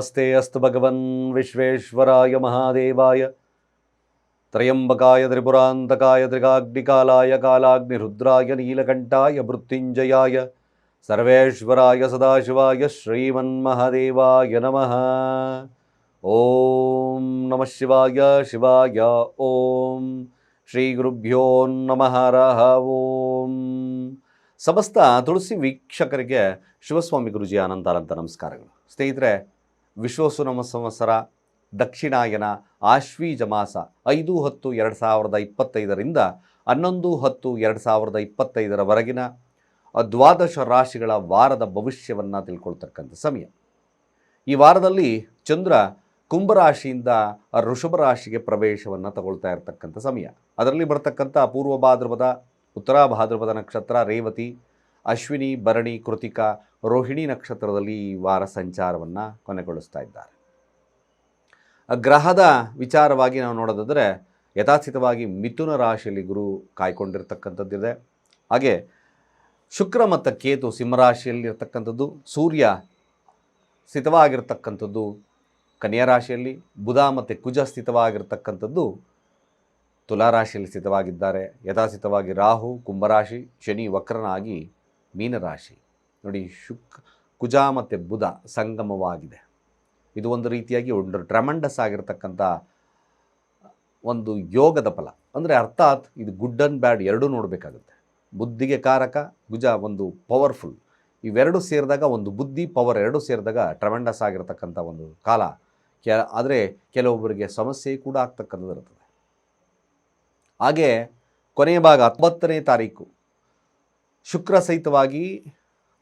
ನಮಸ್ತೆ ಅಸ್ತು ಭಗವನ್ ವಿಶ್ವೇಶ್ವರಾಯ ಮಹಾದೇವಾಯ. ತ್ರಯಂಬಕಾಯ ತ್ರಿಪುರಾಂತಕಾಯ ತ್ರಿಗಾಗ್ನಿಕಾಲಾಯ ಕಾಲಾಗ್ನಿರುದ್ರಾಯ ನೀಲಕಂಠಾಯ ಮೃತ್ಯುಂಜಯಾಯ. ಸರ್ವೇಶ್ವರಾಯ ಸದಾಶಿವಾಯ ಶ್ರೀಮನ್ಮಹಾದೇವಾಯ ನಮಃ. ಓಂ ನಮಃ ಶಿವಾಯ ಶಿವಾಯ. ಓಂ ಶ್ರೀ ಗುರುಭ್ಯೋ ನಮಃ. ಓಂ. ಸಮಸ್ತ ತುಳಸಿ ವೀಕ್ಷಕರಿಗೆ ಶಿವಸ್ವಾಮಿ ಗುರುಜಿ ಅನಂತಾನಂತ ನಮಸ್ಕಾರಗಳು. ಸ್ನೇಹಿತರೆ ವಿಶ್ವಸುನಮ ಸಂವತ್ಸರ ದಕ್ಷಿಣಾಯನ ಆಶ್ವೀಜ ಮಾಸ ಐದು ಹತ್ತು ಎರಡು ಸಾವಿರದ ಇಪ್ಪತ್ತೈದರಿಂದ ಹನ್ನೊಂದು ಹತ್ತು ಎರಡು ಸಾವಿರದ ಇಪ್ಪತ್ತೈದರವರೆಗಿನ ದ್ವಾದಶ ರಾಶಿಗಳ ವಾರದ ಭವಿಷ್ಯವನ್ನು ತಿಳ್ಕೊಳ್ತಕ್ಕಂಥ ಸಮಯ. ಈ ವಾರದಲ್ಲಿ ಚಂದ್ರ ಕುಂಭರಾಶಿಯಿಂದ ಋಷಭ ರಾಶಿಗೆ ಪ್ರವೇಶವನ್ನು ತಗೊಳ್ತಾ ಇರತಕ್ಕಂಥ ಸಮಯ. ಅದರಲ್ಲಿ ಬರತಕ್ಕಂಥ ಪೂರ್ವ ಭಾದ್ರಪದ, ಉತ್ತರ ಭಾದ್ರಪದ ನಕ್ಷತ್ರ, ರೇವತಿ ಅಶ್ವಿನಿ, ಭರಣಿ, ಕೃತಿಕ, ರೋಹಿಣಿ ನಕ್ಷತ್ರದಲ್ಲಿ ಈ ವಾರ ಸಂಚಾರವನ್ನು ಕೊನೆಗೊಳಿಸ್ತಾ ಇದ್ದಾರೆ. ಗ್ರಹದ ವಿಚಾರವಾಗಿ ನಾವು ನೋಡೋದಾದರೆ ಯಥಾಸ್ಥಿತವಾಗಿ ಮಿಥುನ ರಾಶಿಯಲ್ಲಿ ಗುರು ಕಾಯ್ಕೊಂಡಿರ್ತಕ್ಕಂಥದ್ದಿದೆ. ಹಾಗೆ ಶುಕ್ರ ಮತ್ತು ಕೇತು ಸಿಂಹರಾಶಿಯಲ್ಲಿರ್ತಕ್ಕಂಥದ್ದು ಸೂರ್ಯ ಸ್ಥಿತವಾಗಿರ್ತಕ್ಕಂಥದ್ದು ಕನ್ಯಾ ರಾಶಿಯಲ್ಲಿ, ಬುಧ ಮತ್ತು ಕುಜ ಸ್ಥಿತವಾಗಿರ್ತಕ್ಕಂಥದ್ದು ತುಲಾರಾಶಿಯಲ್ಲಿ ಸ್ಥಿತವಾಗಿದ್ದಾರೆ. ಯಥಾಸ್ಥಿತವಾಗಿ ರಾಹು ಕುಂಭರಾಶಿ ಶನಿ, ವಕ್ರನಾಗಿ ಮೀನರಾಶಿ. ನೋಡಿ, ಶುಕ್, ಕುಜ ಮತ್ತು ಬುಧ ಸಂಗಮವಾಗಿದೆ. ಇದು ಒಂದು ರೀತಿಯಾಗಿ ಒಂದು ಟ್ರಮಂಡಸ್ ಆಗಿರತಕ್ಕಂಥ ಒಂದು ಯೋಗದ ಫಲ. ಅಂದರೆ ಅರ್ಥಾತ್ ಇದು ಗುಡ್ ಆ್ಯಂಡ್ ಬ್ಯಾಡ್ ಎರಡೂ ನೋಡಬೇಕಾಗುತ್ತೆ. ಬುದ್ಧಿಗೆ ಕಾರಕ ಗುಜ ಒಂದು ಪವರ್ಫುಲ್ ಇವೆರಡು ಸೇರಿದಾಗ ಒಂದು ಬುದ್ಧಿ ಪವರ್ ಎರಡೂ ಸೇರಿದಾಗ ಟ್ರಮೆಂಡಸ್ ಆಗಿರತಕ್ಕಂಥ ಒಂದು ಕಾಲ. ಕೆ, ಆದರೆ ಕೆಲವೊಬ್ಬರಿಗೆ ಸಮಸ್ಯೆ ಕೂಡ ಆಗ್ತಕ್ಕಂಥದ್ದು ಇರ್ತದೆ. ಹಾಗೆ ಕೊನೆಯ ಭಾಗ ಹತ್ತೊಂಬತ್ತನೇ ತಾರೀಕು. ಶುಕ್ರ ಸಹಿತವಾಗಿ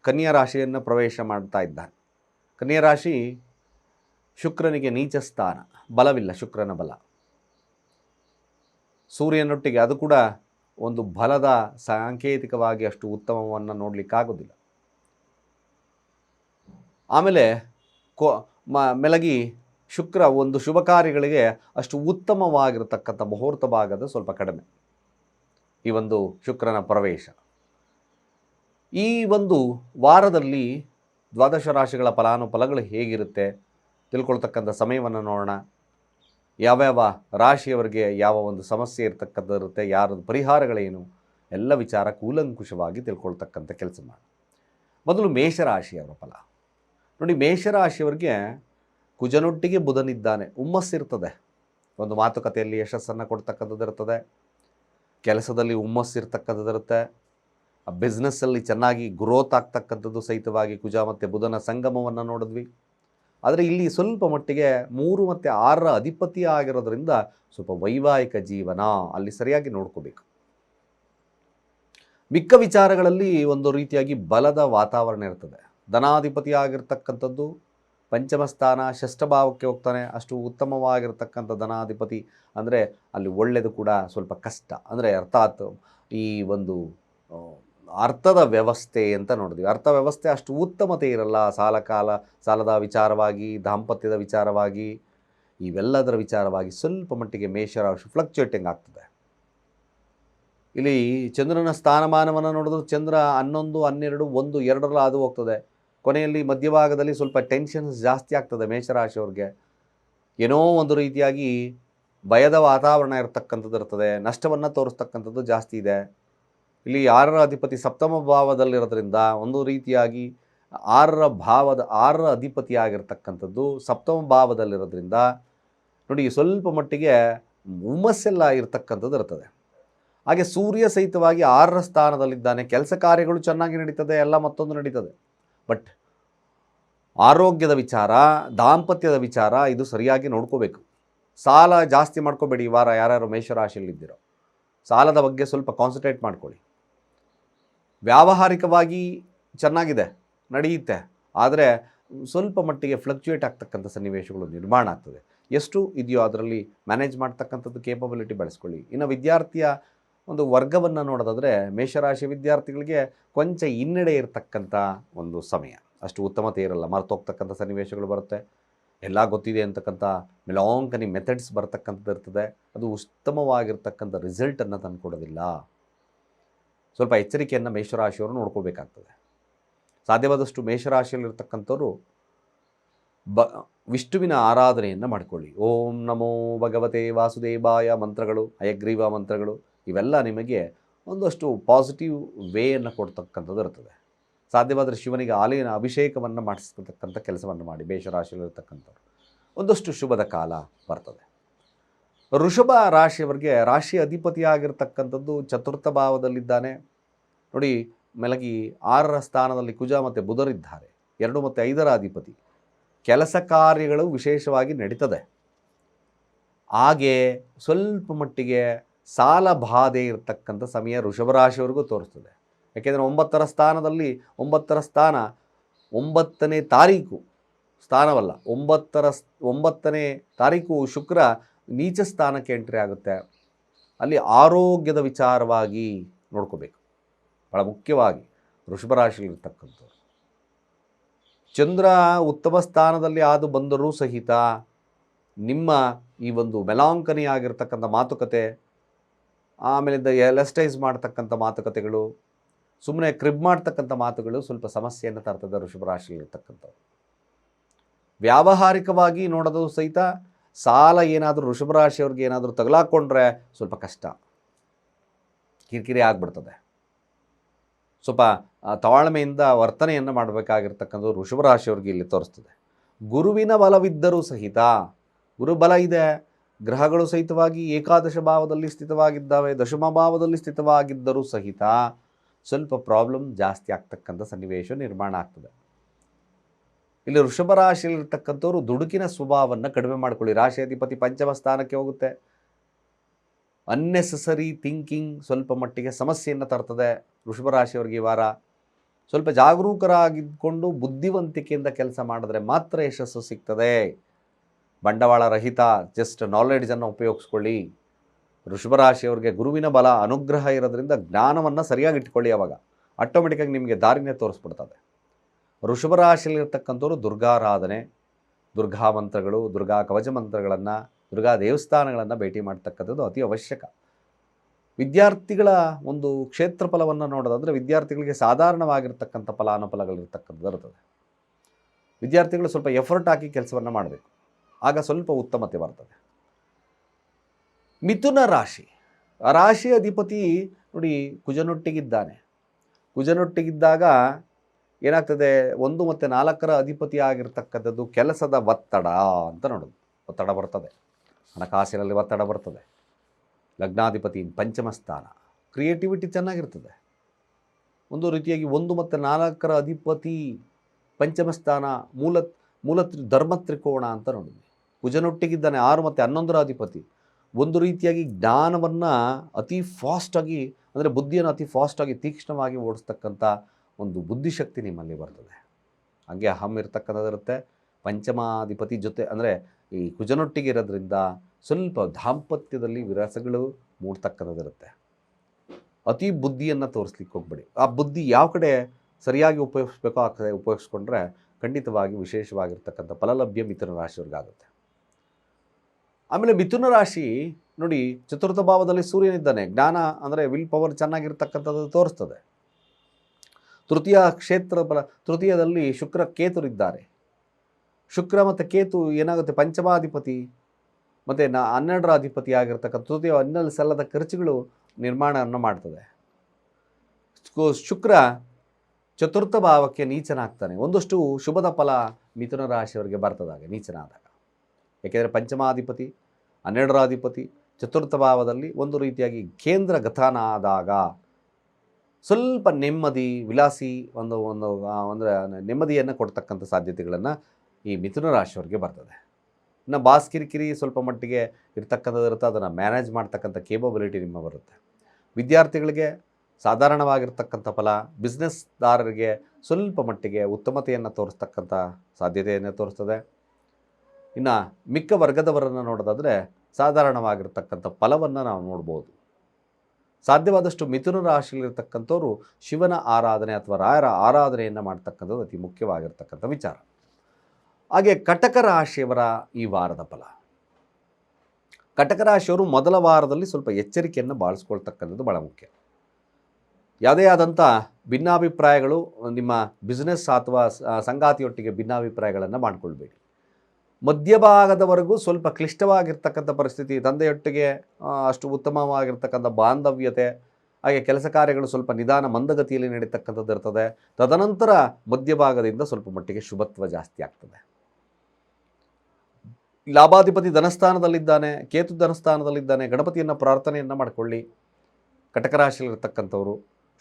ಕನ್ಯಾ ರಾಶಿಯನ್ನು ಪ್ರವೇಶ ಮಾಡ್ತಾ ಇದ್ದಾನೆ. ಕನ್ಯಾ ರಾಶಿ ಶುಕ್ರನಿಗೆ ನೀಚ ಸ್ಥಾನ, ಬಲವಿಲ್ಲ ಶುಕ್ರನ ಬಲ. ಸೂರ್ಯನೊಟ್ಟಿಗೆ ಅದು ಕೂಡ ಒಂದು ಬಲದ ಸಾಂಕೇತಿಕವಾಗಿ ಅಷ್ಟು ಉತ್ತಮವನ್ನು ನೋಡಲಿಕ್ಕಾಗೋದಿಲ್ಲ ಆಮೇಲೆ ಕೊ ಮೆಲಗಿ ಶುಕ್ರ ಒಂದು ಶುಭ ಕಾರ್ಯಗಳಿಗೆ ಅಷ್ಟು ಉತ್ತಮವಾಗಿರತಕ್ಕಂಥ ಮುಹೂರ್ತ ಭಾಗದ ಸ್ವಲ್ಪ ಕಡಿಮೆ. ಈ ಒಂದು ಶುಕ್ರನ ಪ್ರವೇಶ. ಈ ಒಂದು ವಾರದಲ್ಲಿ ದ್ವಾದಶ ರಾಶಿಗಳ ಫಲಾನುಫಲಗಳು ಹೇಗಿರುತ್ತೆ? ತಿಳ್ಕೊಳ್ತಕ್ಕಂಥ ಸಮಯವನ್ನು ನೋಡೋಣ. ಯಾವ್ಯಾವ ರಾಶಿಯವರಿಗೆ ಯಾವ ಒಂದು ಸಮಸ್ಯೆ ಇರ್ತಕ್ಕಂಥದ್ದು ಇರುತ್ತೆ ಯಾರದ್ದು ಪರಿಹಾರಗಳೇನು, ಎಲ್ಲ ವಿಚಾರ ಕೂಲಂಕುಷವಾಗಿ ತಿಳ್ಕೊಳ್ತಕ್ಕಂಥ ಕೆಲಸ ಮಾಡಿ ಮೊದಲು ಮೇಷರಾಶಿಯವರ ಫಲ. ನೋಡಿ, ಮೇಷರಾಶಿಯವರಿಗೆ ಕುಜನೊಟ್ಟಿಗೆ ಬುಧನಿದ್ದಾನೆ ಹುಮ್ಮಸ್ಸಿರ್ತದೆ ಒಂದು ಮಾತುಕತೆಯಲ್ಲಿ ಯಶಸ್ಸನ್ನು ಕೊಡ್ತಕ್ಕಂಥದ್ದು ಇರ್ತದೆ ಕೆಲಸದಲ್ಲಿ ಹುಮ್ಮಸ್ಸಿರ್ತಕ್ಕಂಥದ್ದು ಇರುತ್ತೆ ಬಿಸ್ನೆಸ್ಸಲ್ಲಿ ಚೆನ್ನಾಗಿ ಗ್ರೋತ್ ಆಗ್ತಕ್ಕಂಥದ್ದು ಸಹಿತವಾಗಿ ಕುಜ ಮತ್ತು ಬುಧನ ಸಂಗಮವನ್ನು ನೋಡಿದ್ವಿ. ಆದರೆ ಇಲ್ಲಿ ಸ್ವಲ್ಪ ಮಟ್ಟಿಗೆ ಮೂರು ಮತ್ತು ಆರರ ಅಧಿಪತಿ ಆಗಿರೋದ್ರಿಂದ ಸ್ವಲ್ಪ ವೈವಾಹಿಕ ಜೀವನ ಅಲ್ಲಿ ಸರಿಯಾಗಿ ನೋಡ್ಕೋಬೇಕು. ಮಿಕ್ಕ ವಿಚಾರಗಳಲ್ಲಿ ಒಂದು ರೀತಿಯಾಗಿ ಬಲದ ವಾತಾವರಣ ಇರ್ತದೆ. ಧನಾಧಿಪತಿ ಆಗಿರ್ತಕ್ಕಂಥದ್ದು ಪಂಚಮ ಸ್ಥಾನ ಷಷ್ಠಭಾವಕ್ಕೆ ಹೋಗ್ತಾನೆ. ಅಷ್ಟು ಉತ್ತಮವಾಗಿರ್ತಕ್ಕಂಥ ಧನಾಧಿಪತಿ ಅಂದರೆ ಅಲ್ಲಿ ಒಳ್ಳೆಯದು ಕೂಡ ಸ್ವಲ್ಪ ಕಷ್ಟ. ಅಂದರೆ ಅರ್ಥಾತ್ ಈ ಒಂದು ಅರ್ಥದ ವ್ಯವಸ್ಥೆ ಅಂತ ನೋಡಿದ್ವಿ. ಅರ್ಥ ವ್ಯವಸ್ಥೆ ಅಷ್ಟು ಉತ್ತಮತೆ ಇರಲ್ಲ. ಸಾಲ ಕಾಲ ಸಾಲದ ವಿಚಾರವಾಗಿ, ದಾಂಪತ್ಯದ ವಿಚಾರವಾಗಿ, ಇವೆಲ್ಲದರ ವಿಚಾರವಾಗಿ ಸ್ವಲ್ಪ ಮಟ್ಟಿಗೆ ಮೇಷರಾಶಿ ಫ್ಲಕ್ಚುಯೇಟಿಂಗ್ ಆಗ್ತದೆ. ಇಲ್ಲಿ ಚಂದ್ರನ ಸ್ಥಾನಮಾನವನ್ನು ನೋಡಿದ್ರೆ ಚಂದ್ರ ಹನ್ನೊಂದು, ಹನ್ನೆರಡು, ಒಂದು, ಎರಡರಲ್ಲ ಅದು ಹೋಗ್ತದೆ. ಕೊನೆಯಲ್ಲಿ ಮಧ್ಯಭಾಗದಲ್ಲಿ ಸ್ವಲ್ಪ ಟೆನ್ಷನ್ಸ್ ಜಾಸ್ತಿ ಆಗ್ತದೆ ಮೇಷರಾಶಿಯವ್ರಿಗೆ ಏನೋ ಒಂದು ರೀತಿಯಾಗಿ ಭಯದ ವಾತಾವರಣ ಇರತಕ್ಕಂಥದ್ದು ಇರ್ತದೆ. ನಷ್ಟವನ್ನು ತೋರಿಸ್ತಕ್ಕಂಥದ್ದು ಜಾಸ್ತಿ ಇದೆ. ಇಲ್ಲಿ ಆರರ ಅಧಿಪತಿ ಸಪ್ತಮ ಭಾವದಲ್ಲಿರೋದ್ರಿಂದ ಒಂದು ರೀತಿಯಾಗಿ ಆರರ ಭಾವದ, ಆರರ ಅಧಿಪತಿ ಆಗಿರ್ತಕ್ಕಂಥದ್ದು ಸಪ್ತಮ ಭಾವದಲ್ಲಿರೋದ್ರಿಂದ ನೋಡಿ ಸ್ವಲ್ಪ ಮಟ್ಟಿಗೆ ಹುಮ್ಮಸ್ಸೆಲ್ಲ ಇರತಕ್ಕಂಥದ್ದು ಇರ್ತದೆ. ಹಾಗೆ ಸೂರ್ಯ ಸಹಿತವಾಗಿ ಆರರ ಸ್ಥಾನದಲ್ಲಿದ್ದಾನೆ. ಕೆಲಸ ಕಾರ್ಯಗಳು ಚೆನ್ನಾಗಿ ನಡೀತದೆ, ಎಲ್ಲ ಮತ್ತೊಂದು ನಡೀತದೆ. ಬಟ್ ಆರೋಗ್ಯದ ವಿಚಾರ, ದಾಂಪತ್ಯದ ವಿಚಾರ ಇದು ಸರಿಯಾಗಿ ನೋಡ್ಕೋಬೇಕು. ಸಾಲ ಜಾಸ್ತಿ ಮಾಡ್ಕೋಬೇಡಿ ಈ ವಾರ ಯಾರ್ಯಾರು ಮೇಷರಾಶಿಯಲ್ಲಿದ್ದೀರೋ. ಸಾಲದ ಬಗ್ಗೆ ಸ್ವಲ್ಪ ಕಾನ್ಸಂಟ್ರೇಟ್ ಮಾಡ್ಕೊಳ್ಳಿ. ವ್ಯಾವಹಾರಿಕವಾಗಿ ಚೆನ್ನಾಗಿದೆ, ನಡೆಯುತ್ತೆ. ಆದರೆ ಸ್ವಲ್ಪ ಮಟ್ಟಿಗೆ ಫ್ಲಕ್ಚುಯೇಟ್ ಆಗ್ತಕ್ಕಂಥ ಸನ್ನಿವೇಶಗಳು ನಿರ್ಮಾಣ ಆಗ್ತದೆ. ಎಷ್ಟು ಇದೆಯೋ ಅದರಲ್ಲಿ ಮ್ಯಾನೇಜ್ ಮಾಡ್ತಕ್ಕಂಥದ್ದು ಕೇಪಬಿಲಿಟಿ ಬೆಳೆಸ್ಕೊಳ್ಳಿ. ಇನ್ನು ವಿದ್ಯಾರ್ಥಿಯ ಒಂದು ವರ್ಗವನ್ನು ನೋಡೋದಾದರೆ ಮೇಷರಾಶಿ ವಿದ್ಯಾರ್ಥಿಗಳಿಗೆ ಕೊಂಚ ಹಿನ್ನಡೆ ಇರತಕ್ಕಂಥ ಒಂದು ಸಮಯ. ಅಷ್ಟು ಉತ್ತಮತೆ ಇರಲ್ಲ ಮರೆತೋಗ್ತಕ್ಕಂಥ ಸನ್ನಿವೇಶಗಳು ಬರುತ್ತೆ. ಎಲ್ಲ ಗೊತ್ತಿದೆ ಅಂತಕ್ಕಂಥ ಮೆಲಾಂಕನಿ ಮೆಥಡ್ಸ್ ಬರ್ತಕ್ಕಂಥದ್ದು ಇರ್ತದೆ. ಅದು ಉತ್ತಮವಾಗಿರ್ತಕ್ಕಂಥ ರಿಸಲ್ಟನ್ನು ತಂದುಕೊಡೋದಿಲ್ಲ. ಸ್ವಲ್ಪ ಎಚ್ಚರಿಕೆಯನ್ನು ಮೇಷರಾಶಿಯವರು ನೋಡ್ಕೋಬೇಕಾಗ್ತದೆ ಸಾಧ್ಯವಾದಷ್ಟು ಮೇಷರಾಶಿಯಲ್ಲಿರ್ತಕ್ಕಂಥವ್ರು ಬ, ವಿಷ್ಣುವಿನ ಆರಾಧನೆಯನ್ನು ಮಾಡಿಕೊಳ್ಳಿ. ಓಂ ನಮೋ ಭಗವತೆ ವಾಸುದೇವಾಯ ಮಂತ್ರಗಳು ಅಯಗ್ರೀವ ಮಂತ್ರಗಳು, ಇವೆಲ್ಲ ನಿಮಗೆ ಒಂದಷ್ಟು ಪಾಸಿಟಿವ್ ವೇಯನ್ನು ಕೊಡ್ತಕ್ಕಂಥದ್ದು ಇರ್ತದೆ. ಸಾಧ್ಯವಾದರೆ ಶಿವನಿಗೆ ಆಲಯನ ಅಭಿಷೇಕವನ್ನು ಮಾಡಿಸ್ತಕ್ಕಂಥ ಕೆಲಸವನ್ನು ಮಾಡಿ ಮೇಷರಾಶಿಯಲ್ಲಿರ್ತಕ್ಕಂಥವ್ರು. ಒಂದಷ್ಟು ಶುಭದ ಕಾಲ ಬರ್ತದೆ. ಋಷಭ ರಾಶಿಯವರಿಗೆ ರಾಶಿ ಅಧಿಪತಿಯಾಗಿರ್ತಕ್ಕಂಥದ್ದು ಚತುರ್ಥ ಭಾವದಲ್ಲಿದ್ದಾನೆ. ನೋಡಿ, ಮೆಲಗಿ ಆರರ ಸ್ಥಾನದಲ್ಲಿ ಕುಜ ಮತ್ತು ಬುಧರಿದ್ದಾರೆ. ಎರಡು ಮತ್ತು ಐದರ ಅಧಿಪತಿ. ಕೆಲಸ ಕಾರ್ಯಗಳು ವಿಶೇಷವಾಗಿ ನಡೀತದೆ. ಹಾಗೆ ಸ್ವಲ್ಪ ಮಟ್ಟಿಗೆ ಸಾಲ ಬಾಧೆ ಇರತಕ್ಕಂಥ ಸಮಯ ಋಷಭ ರಾಶಿಯವರೆಗೂ ತೋರಿಸ್ತದೆ. ಯಾಕೆಂದರೆ ಒಂಬತ್ತರ ಸ್ಥಾನದಲ್ಲಿ ಒಂಬತ್ತರ ಸ್ಥಾನ ಒಂಬತ್ತನೇ ತಾರೀಕು ಸ್ಥಾನವಲ್ಲ, ಒಂಬತ್ತರ ಒಂಬತ್ತನೇ ತಾರೀಕು ಶುಕ್ರ ನೀಚ ಸ್ಥಾನಕ್ಕೆ ಎಂಟ್ರಿ ಆಗುತ್ತೆ. ಅಲ್ಲಿ ಆರೋಗ್ಯದ ವಿಚಾರವಾಗಿ ನೋಡ್ಕೋಬೇಕು. ಭಾಳ ಮುಖ್ಯವಾಗಿ ವೃಷಭ ರಾಶಿಯಲ್ಲಿರ್ತಕ್ಕಂಥವ್ರು. ಚಂದ್ರ ಉತ್ತಮ ಸ್ಥಾನದಲ್ಲಿ ಆದು ಬಂದರೂ ಸಹಿತ ನಿಮ್ಮ ಈ ಒಂದು ಮೆಲಾಂಕನಿ ಆಗಿರ್ತಕ್ಕಂಥ ಮಾತುಕತೆ, ಆಮೇಲಿಂದ ಎಲೆಸ್ಟೈಸ್ ಮಾಡ್ತಕ್ಕಂಥ ಮಾತುಕತೆಗಳು ಸುಮ್ಮನೆ ಕ್ರಿಬ್ ಮಾಡ್ತಕ್ಕಂಥ ಮಾತುಗಳು ಸ್ವಲ್ಪ ಸಮಸ್ಯೆಯನ್ನು ತರ್ತದೆ ವೃಷಭ ರಾಶಿಯಲ್ಲಿರ್ತಕ್ಕಂಥವ್ರು. ವ್ಯಾವಹಾರಿಕವಾಗಿ ನೋಡೋದು ಸಹಿತ ಸಾಲ ಏನಾದರೂ ವೃಷಭರಾಶಿಯವ್ರಿಗೆ ಏನಾದರೂ ತಗಲಾಕೊಂಡ್ರೆ ಸ್ವಲ್ಪ ಕಷ್ಟ. ಕಿರಿಕಿರಿ ಆಗ್ಬಿಡ್ತದೆ. ಸ್ವಲ್ಪ ತಾಳ್ಮೆಯಿಂದ ವರ್ತನೆಯನ್ನು ಮಾಡಬೇಕಾಗಿರ್ತಕ್ಕಂಥದ್ದು ವೃಷಭರಾಶಿಯವ್ರಿಗೆ ಇಲ್ಲಿ ತೋರಿಸ್ತದೆ. ಗುರುವಿನ ಬಲವಿದ್ದರೂ ಸಹಿತ ಗುರುಬಲ ಇದೆ. ಗ್ರಹಗಳು ಸಹಿತವಾಗಿ ಏಕಾದಶ ಭಾವದಲ್ಲಿ ಸ್ಥಿತವಾಗಿದ್ದಾವೆ, ದಶಮ ಭಾವದಲ್ಲಿ ಸ್ಥಿತವಾಗಿದ್ದರೂ ಸಹಿತ ಸ್ವಲ್ಪ ಪ್ರಾಬ್ಲಮ್ ಜಾಸ್ತಿ ಆಗ್ತಕ್ಕಂಥ ಸನ್ನಿವೇಶ ನಿರ್ಮಾಣ ಆಗ್ತದೆ. ಇಲ್ಲಿ ವೃಷಭ ರಾಶಿಯಲ್ಲಿರ್ತಕ್ಕಂಥವ್ರು ದುಡುಕಿನ ಸ್ವಭಾವವನ್ನು ಕಡಿಮೆ ಮಾಡಿಕೊಳ್ಳಿ. ರಾಶಿ ಅಧಿಪತಿ ಪಂಚಮ ಸ್ಥಾನಕ್ಕೆ ಹೋಗುತ್ತೆ. ಅನ್ನೆಸಸರಿ ಥಿಂಕಿಂಗ್ ಸ್ವಲ್ಪ ಮಟ್ಟಿಗೆ ಸಮಸ್ಯೆಯನ್ನು ತರ್ತದೆ ವೃಷಭ ರಾಶಿಯವ್ರಿಗೆ ಈ ವಾರ. ಸ್ವಲ್ಪ ಜಾಗರೂಕರಾಗಿದ್ದುಕೊಂಡು ಬುದ್ಧಿವಂತಿಕೆಯಿಂದ ಕೆಲಸ ಮಾಡಿದ್ರೆ ಮಾತ್ರ ಯಶಸ್ಸು ಸಿಗ್ತದೆ. ಬಂಡವಾಳ ರಹಿತ ಜಸ್ಟ್ ನಾಲೆಡ್ಜನ್ನು ಉಪಯೋಗಿಸ್ಕೊಳ್ಳಿ. ವೃಷಭ ರಾಶಿಯವ್ರಿಗೆ ಗುರುವಿನ ಬಲ, ಅನುಗ್ರಹ ಇರೋದ್ರಿಂದ ಜ್ಞಾನವನ್ನು ಸರಿಯಾಗಿ ಇಟ್ಕೊಳ್ಳಿ ಅವಾಗ. ಆಟೋಮೆಟಿಕ್ಕಾಗಿ ನಿಮಗೆ ದಾರಿನೇ ತೋರಿಸ್ಬಿಡ್ತದೆ. ವೃಷಭ ರಾಶಿಯಲ್ಲಿರ್ತಕ್ಕಂಥವ್ರು ದುರ್ಗಾರಾಧನೆ ದುರ್ಗಾ ಮಂತ್ರಗಳು ದುರ್ಗಾ ಕವಚ ಮಂತ್ರಗಳನ್ನು, ದುರ್ಗಾ ದೇವಸ್ಥಾನಗಳನ್ನು ಭೇಟಿ ಮಾಡ್ತಕ್ಕಂಥದ್ದು ಅತಿ ಅವಶ್ಯಕ. ವಿದ್ಯಾರ್ಥಿಗಳ ಒಂದು ಕ್ಷೇತ್ರ ಫಲವನ್ನು ನೋಡೋದಾದರೆ ವಿದ್ಯಾರ್ಥಿಗಳಿಗೆ ಸಾಧಾರಣವಾಗಿರ್ತಕ್ಕಂಥ ಫಲಾನುಫಲಗಳಿರ್ತಕ್ಕಂಥದ್ದು ಇರ್ತದೆ. ವಿದ್ಯಾರ್ಥಿಗಳು ಸ್ವಲ್ಪ ಎಫರ್ಟ್ ಹಾಕಿ ಕೆಲಸವನ್ನು ಮಾಡಬೇಕು. ಆಗ ಸ್ವಲ್ಪ ಉತ್ತಮತೆ ಬರ್ತದೆ. ಮಿಥುನ ರಾಶಿ. ರಾಶಿ ಅಧಿಪತಿ ನೋಡಿ ಕುಜನೊಟ್ಟಿಗಿದ್ದಾನೆ. ಕುಜನೊಟ್ಟಿಗಿದ್ದಾಗ ಏನಾಗ್ತದೆ? ಒಂದು ಮತ್ತು ನಾಲ್ಕರ ಅಧಿಪತಿ ಆಗಿರ್ತಕ್ಕಂಥದ್ದು ಕೆಲಸದ ಒತ್ತಡ ಅಂತ ನೋಡೋದು. ಒತ್ತಡ ಬರ್ತದೆ. ಹಣಕಾಸಿನಲ್ಲಿ ಒತ್ತಡ ಬರ್ತದೆ. ಲಗ್ನಾಧಿಪತಿ ಪಂಚಮ ಸ್ಥಾನ. ಕ್ರಿಯೇಟಿವಿಟಿ ಚೆನ್ನಾಗಿರ್ತದೆ. ಒಂದು ರೀತಿಯಾಗಿ ಒಂದು ಮತ್ತು ನಾಲ್ಕರ ಅಧಿಪತಿ ಪಂಚಮ ಸ್ಥಾನ ಮೂಲ ಮೂಲ ಧರ್ಮ ತ್ರಿಕೋಣ ಅಂತ ನೋಡಿದ್ವಿ ಕುಜನೊಟ್ಟಿಗಿದ್ದಾನೆ ಆರು ಮತ್ತು ಹನ್ನೊಂದರ ಅಧಿಪತಿ. ಒಂದು ರೀತಿಯಾಗಿ ಜ್ಞಾನವನ್ನು ಅತಿ ಫಾಸ್ಟಾಗಿ ಅಂದರೆ ಬುದ್ಧಿಯನ್ನು ಅತಿ ಫಾಸ್ಟಾಗಿ ತೀಕ್ಷ್ಣವಾಗಿ ಓಡಿಸ್ತಕ್ಕಂಥ ಒಂದು ಬುದ್ಧಿಶಕ್ತಿ ನಿಮ್ಮಲ್ಲಿ ಬರ್ತದೆ. ಹಾಗೆ ಅಹಂ ಇರ್ತಕ್ಕಂಥದ್ದಿರುತ್ತೆ. ಪಂಚಮಾಧಿಪತಿ ಜೊತೆ ಅಂದರೆ ಈ ಕುಜನೊಟ್ಟಿಗೆ ಇರೋದ್ರಿಂದ ಸ್ವಲ್ಪ ದಾಂಪತ್ಯದಲ್ಲಿ ವಿರಸಗಳು ಮೂಡ್ತಕ್ಕಂಥದ್ದಿರುತ್ತೆ. ಅತಿ ಬುದ್ಧಿಯನ್ನು ತೋರಿಸ್ಲಿಕ್ಕೆ ಹೋಗ್ಬೇಡಿ. ಆ ಬುದ್ಧಿ ಯಾವ ಕಡೆ ಸರಿಯಾಗಿ ಉಪಯೋಗಿಸ್ಬೇಕೋ ಆ ಕಡೆ ಉಪಯೋಗಿಸ್ಕೊಂಡ್ರೆ ಖಂಡಿತವಾಗಿ ವಿಶೇಷವಾಗಿರ್ತಕ್ಕಂಥ ಫಲಲಭ್ಯ ಮಿಥುನ ರಾಶಿಯವ್ರಿಗಾಗುತ್ತೆ. ಆಮೇಲೆ ಮಿಥುನ ರಾಶಿ ನೋಡಿ, ಚತುರ್ಥ ಭಾವದಲ್ಲಿ ಸೂರ್ಯನಿದ್ದಾನೆ. ಜ್ಞಾನ ಅಂದರೆ ವಿಲ್ ಪವರ್ ಚೆನ್ನಾಗಿರ್ತಕ್ಕಂಥದ್ದು ತೋರಿಸ್ತದೆ. ತೃತೀಯ ಕ್ಷೇತ್ರ ಬಲ, ತೃತೀಯದಲ್ಲಿ ಶುಕ್ರ ಕೇತುರಿದ್ದಾರೆ ಶುಕ್ರ ಮತ್ತು ಕೇತು ಏನಾಗುತ್ತೆ? ಪಂಚಮಾಧಿಪತಿ ಮತ್ತು ನ ಹನ್ನೆರಡರ ಅಧಿಪತಿ ಆಗಿರ್ತಕ್ಕಂಥ ತೃತೀಯ ಹನ್ನೆರಡು ಸಲ್ಲದ ಖರ್ಚುಗಳು ನಿರ್ಮಾಣವನ್ನು ಮಾಡ್ತದೆ. ಶುಕ್ರ ಚತುರ್ಥ ಭಾವಕ್ಕೆ ನೀಚನಾಗ್ತಾನೆ. ಒಂದಷ್ಟು ಶುಭದ ಫಲ ಮಿಥುನ ರಾಶಿಯವರಿಗೆ ಬರ್ತದಾಗ ನೀಚನಾದಾಗ. ಏಕೆಂದರೆ ಪಂಚಮಾಧಿಪತಿ ಹನ್ನೆರಡರ ಅಧಿಪತಿ ಚತುರ್ಥ ಭಾವದಲ್ಲಿ ಒಂದು ರೀತಿಯಾಗಿ ಕೇಂದ್ರ ಗತಾನ ಆದಾಗ ಸ್ವಲ್ಪ ನೆಮ್ಮದಿ, ವಿಲಾಸಿ ಒಂದು ಒಂದು ಅಂದರೆ ನೆಮ್ಮದಿಯನ್ನು ಕೊಡ್ತಕ್ಕಂಥ ಸಾಧ್ಯತೆಗಳನ್ನು ಈ ಮಿಥುನ ರಾಶಿಯವ್ರಿಗೆ ಬರ್ತದೆ. ಇನ್ನು ಬಾಸ್ ಕಿರಿಕಿರಿ ಸ್ವಲ್ಪ ಮಟ್ಟಿಗೆ ಇರ್ತಕ್ಕಂಥದ್ದು ಇರುತ್ತೆ ಅದನ್ನು ಮ್ಯಾನೇಜ್ ಮಾಡ್ತಕ್ಕಂಥ ಕೇಪಬಿಲಿಟಿ ನಿಮ್ಮ ಬರುತ್ತೆ. ವಿದ್ಯಾರ್ಥಿಗಳಿಗೆ ಸಾಧಾರಣವಾಗಿರ್ತಕ್ಕಂಥ ಫಲ ಬಿಸ್ನೆಸ್ದಾರರಿಗೆ ಸ್ವಲ್ಪ ಮಟ್ಟಿಗೆ ಉತ್ತಮತೆಯನ್ನು ತೋರಿಸ್ತಕ್ಕಂಥ ಸಾಧ್ಯತೆಯನ್ನು ತೋರಿಸ್ತದೆ. ಇನ್ನು ಮಿಕ್ಕ ವರ್ಗದವರನ್ನು ನೋಡೋದಾದರೆ ಸಾಧಾರಣವಾಗಿರ್ತಕ್ಕಂಥ ಫಲವನ್ನು ನಾವು ನೋಡ್ಬೋದು. ಸಾಧ್ಯವಾದಷ್ಟು ಮಿಥುನ ರಾಶಿಯಲ್ಲಿರ್ತಕ್ಕಂಥವ್ರು ಶಿವನ ಆರಾಧನೆ ಅಥವಾ ರಾಯರ ಆರಾಧನೆಯನ್ನು ಮಾಡ್ತಕ್ಕಂಥದ್ದು ಅತಿ ಮುಖ್ಯವಾಗಿರ್ತಕ್ಕಂಥ ವಿಚಾರ. ಹಾಗೆ ಕಟಕ ರಾಶಿಯವರ ಈ ವಾರದ ಫಲ. ಕಟಕ ರಾಶಿಯವರು ಮೊದಲ ವಾರದಲ್ಲಿ ಸ್ವಲ್ಪ ಎಚ್ಚರಿಕೆಯನ್ನು ಬಾಳಿಸ್ಕೊಳ್ತಕ್ಕಂಥದ್ದು ಭಾಳ ಮುಖ್ಯ. ಯಾವುದೇ ಆದಂಥ ಭಿನ್ನಾಭಿಪ್ರಾಯಗಳು ನಿಮ್ಮ ಬಿಸ್ನೆಸ್ ಅಥವಾ ಸಂಗಾತಿಯೊಟ್ಟಿಗೆ ಭಿನ್ನಾಭಿಪ್ರಾಯಗಳನ್ನು ಮಾಡ್ಕೊಳ್ಬೇಡಿ. ಮಧ್ಯಭಾಗದವರೆಗೂ ಸ್ವಲ್ಪ ಕ್ಲಿಷ್ಟವಾಗಿರ್ತಕ್ಕಂಥ ಪರಿಸ್ಥಿತಿ, ತಂದೆಯೊಟ್ಟಿಗೆ ಅಷ್ಟು ಉತ್ತಮವಾಗಿರ್ತಕ್ಕಂಥ ಬಾಂಧವ್ಯತೆ, ಹಾಗೆ ಕೆಲಸ ಕಾರ್ಯಗಳು ಸ್ವಲ್ಪ ನಿಧಾನ ಮಂದಗತಿಯಲ್ಲಿ ನಡೀತಕ್ಕಂಥದ್ದು ಇರ್ತದೆ. ತದನಂತರ ಮಧ್ಯಭಾಗದಿಂದ ಸ್ವಲ್ಪ ಮಟ್ಟಿಗೆ ಶುಭತ್ವ ಜಾಸ್ತಿ ಆಗ್ತದೆ. ಲಾಭಾಧಿಪತಿ ಧನಸ್ಥಾನದಲ್ಲಿದ್ದಾನೆ, ಕೇತು ಧನಸ್ಥಾನದಲ್ಲಿದ್ದಾನೆ, ಗಣಪತಿಯನ್ನು ಪ್ರಾರ್ಥನೆಯನ್ನು ಮಾಡಿಕೊಳ್ಳಿ. ಕಟಕ ರಾಶಿಯಲ್ಲಿರ್ತಕ್ಕಂಥವ್ರು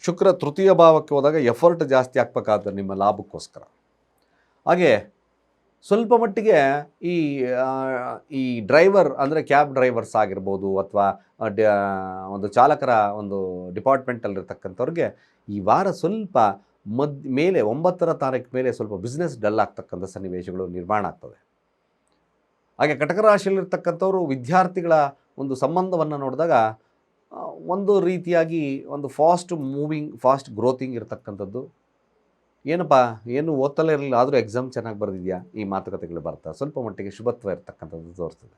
ಶುಕ್ರ ತೃತೀಯ ಭಾವಕ್ಕೆ ಹೋದಾಗ ಎಫರ್ಟ್ ಜಾಸ್ತಿ ಆಗ್ಬೇಕಾದ್ರೆ ನಿಮ್ಮ ಲಾಭಕ್ಕೋಸ್ಕರ. ಹಾಗೆ ಸ್ವಲ್ಪ ಮಟ್ಟಿಗೆ ಈ ಈ ಡ್ರೈವರ್ ಅಂದರೆ ಕ್ಯಾಬ್ ಡ್ರೈವರ್ಸ್ ಆಗಿರ್ಬೋದು ಅಥವಾ ಒಂದು ಚಾಲಕರ ಒಂದು ಡಿಪಾರ್ಟ್ಮೆಂಟಲ್ಲಿರ್ತಕ್ಕಂಥವ್ರಿಗೆ ಈ ವಾರ ಸ್ವಲ್ಪ ಮದ್, ಮೇಲೆ ಒಂಬತ್ತರ ತಾರೀಕು ಮೇಲೆ ಸ್ವಲ್ಪ ಬಿಸ್ನೆಸ್ ಡಲ್ ಆಗ್ತಕ್ಕಂಥ ಸನ್ನಿವೇಶಗಳು ನಿರ್ಮಾಣ ಆಗ್ತದೆ ಹಾಗೆ ಕಟಕ ರಾಶಿಯಲ್ಲಿರ್ತಕ್ಕಂಥವ್ರು ವಿದ್ಯಾರ್ಥಿಗಳ ಒಂದು ಸಂಬಂಧವನ್ನು ನೋಡಿದಾಗ ಒಂದು ರೀತಿಯಾಗಿ ಒಂದು ಫಾಸ್ಟ್ ಮೂವಿಂಗ್ ಫಾಸ್ಟ್ ಗ್ರೋತಿಂಗ್ ಇರತಕ್ಕಂಥದ್ದು ಏನಪ್ಪ, ಏನು ಓದ್ತಲೇ ಇರಲಿಲ್ಲ, ಆದರೂ ಎಕ್ಸಾಮ್ ಚೆನ್ನಾಗಿ ಬರೆದಿದೆಯಾ? ಈ ಮಾತುಕತೆಗಳು ಬರ್ತಾ, ಸ್ವಲ್ಪ ಮಟ್ಟಿಗೆ ಶುಭತ್ವ ಇರತಕ್ಕಂಥದ್ದು ತೋರಿಸ್ತದೆ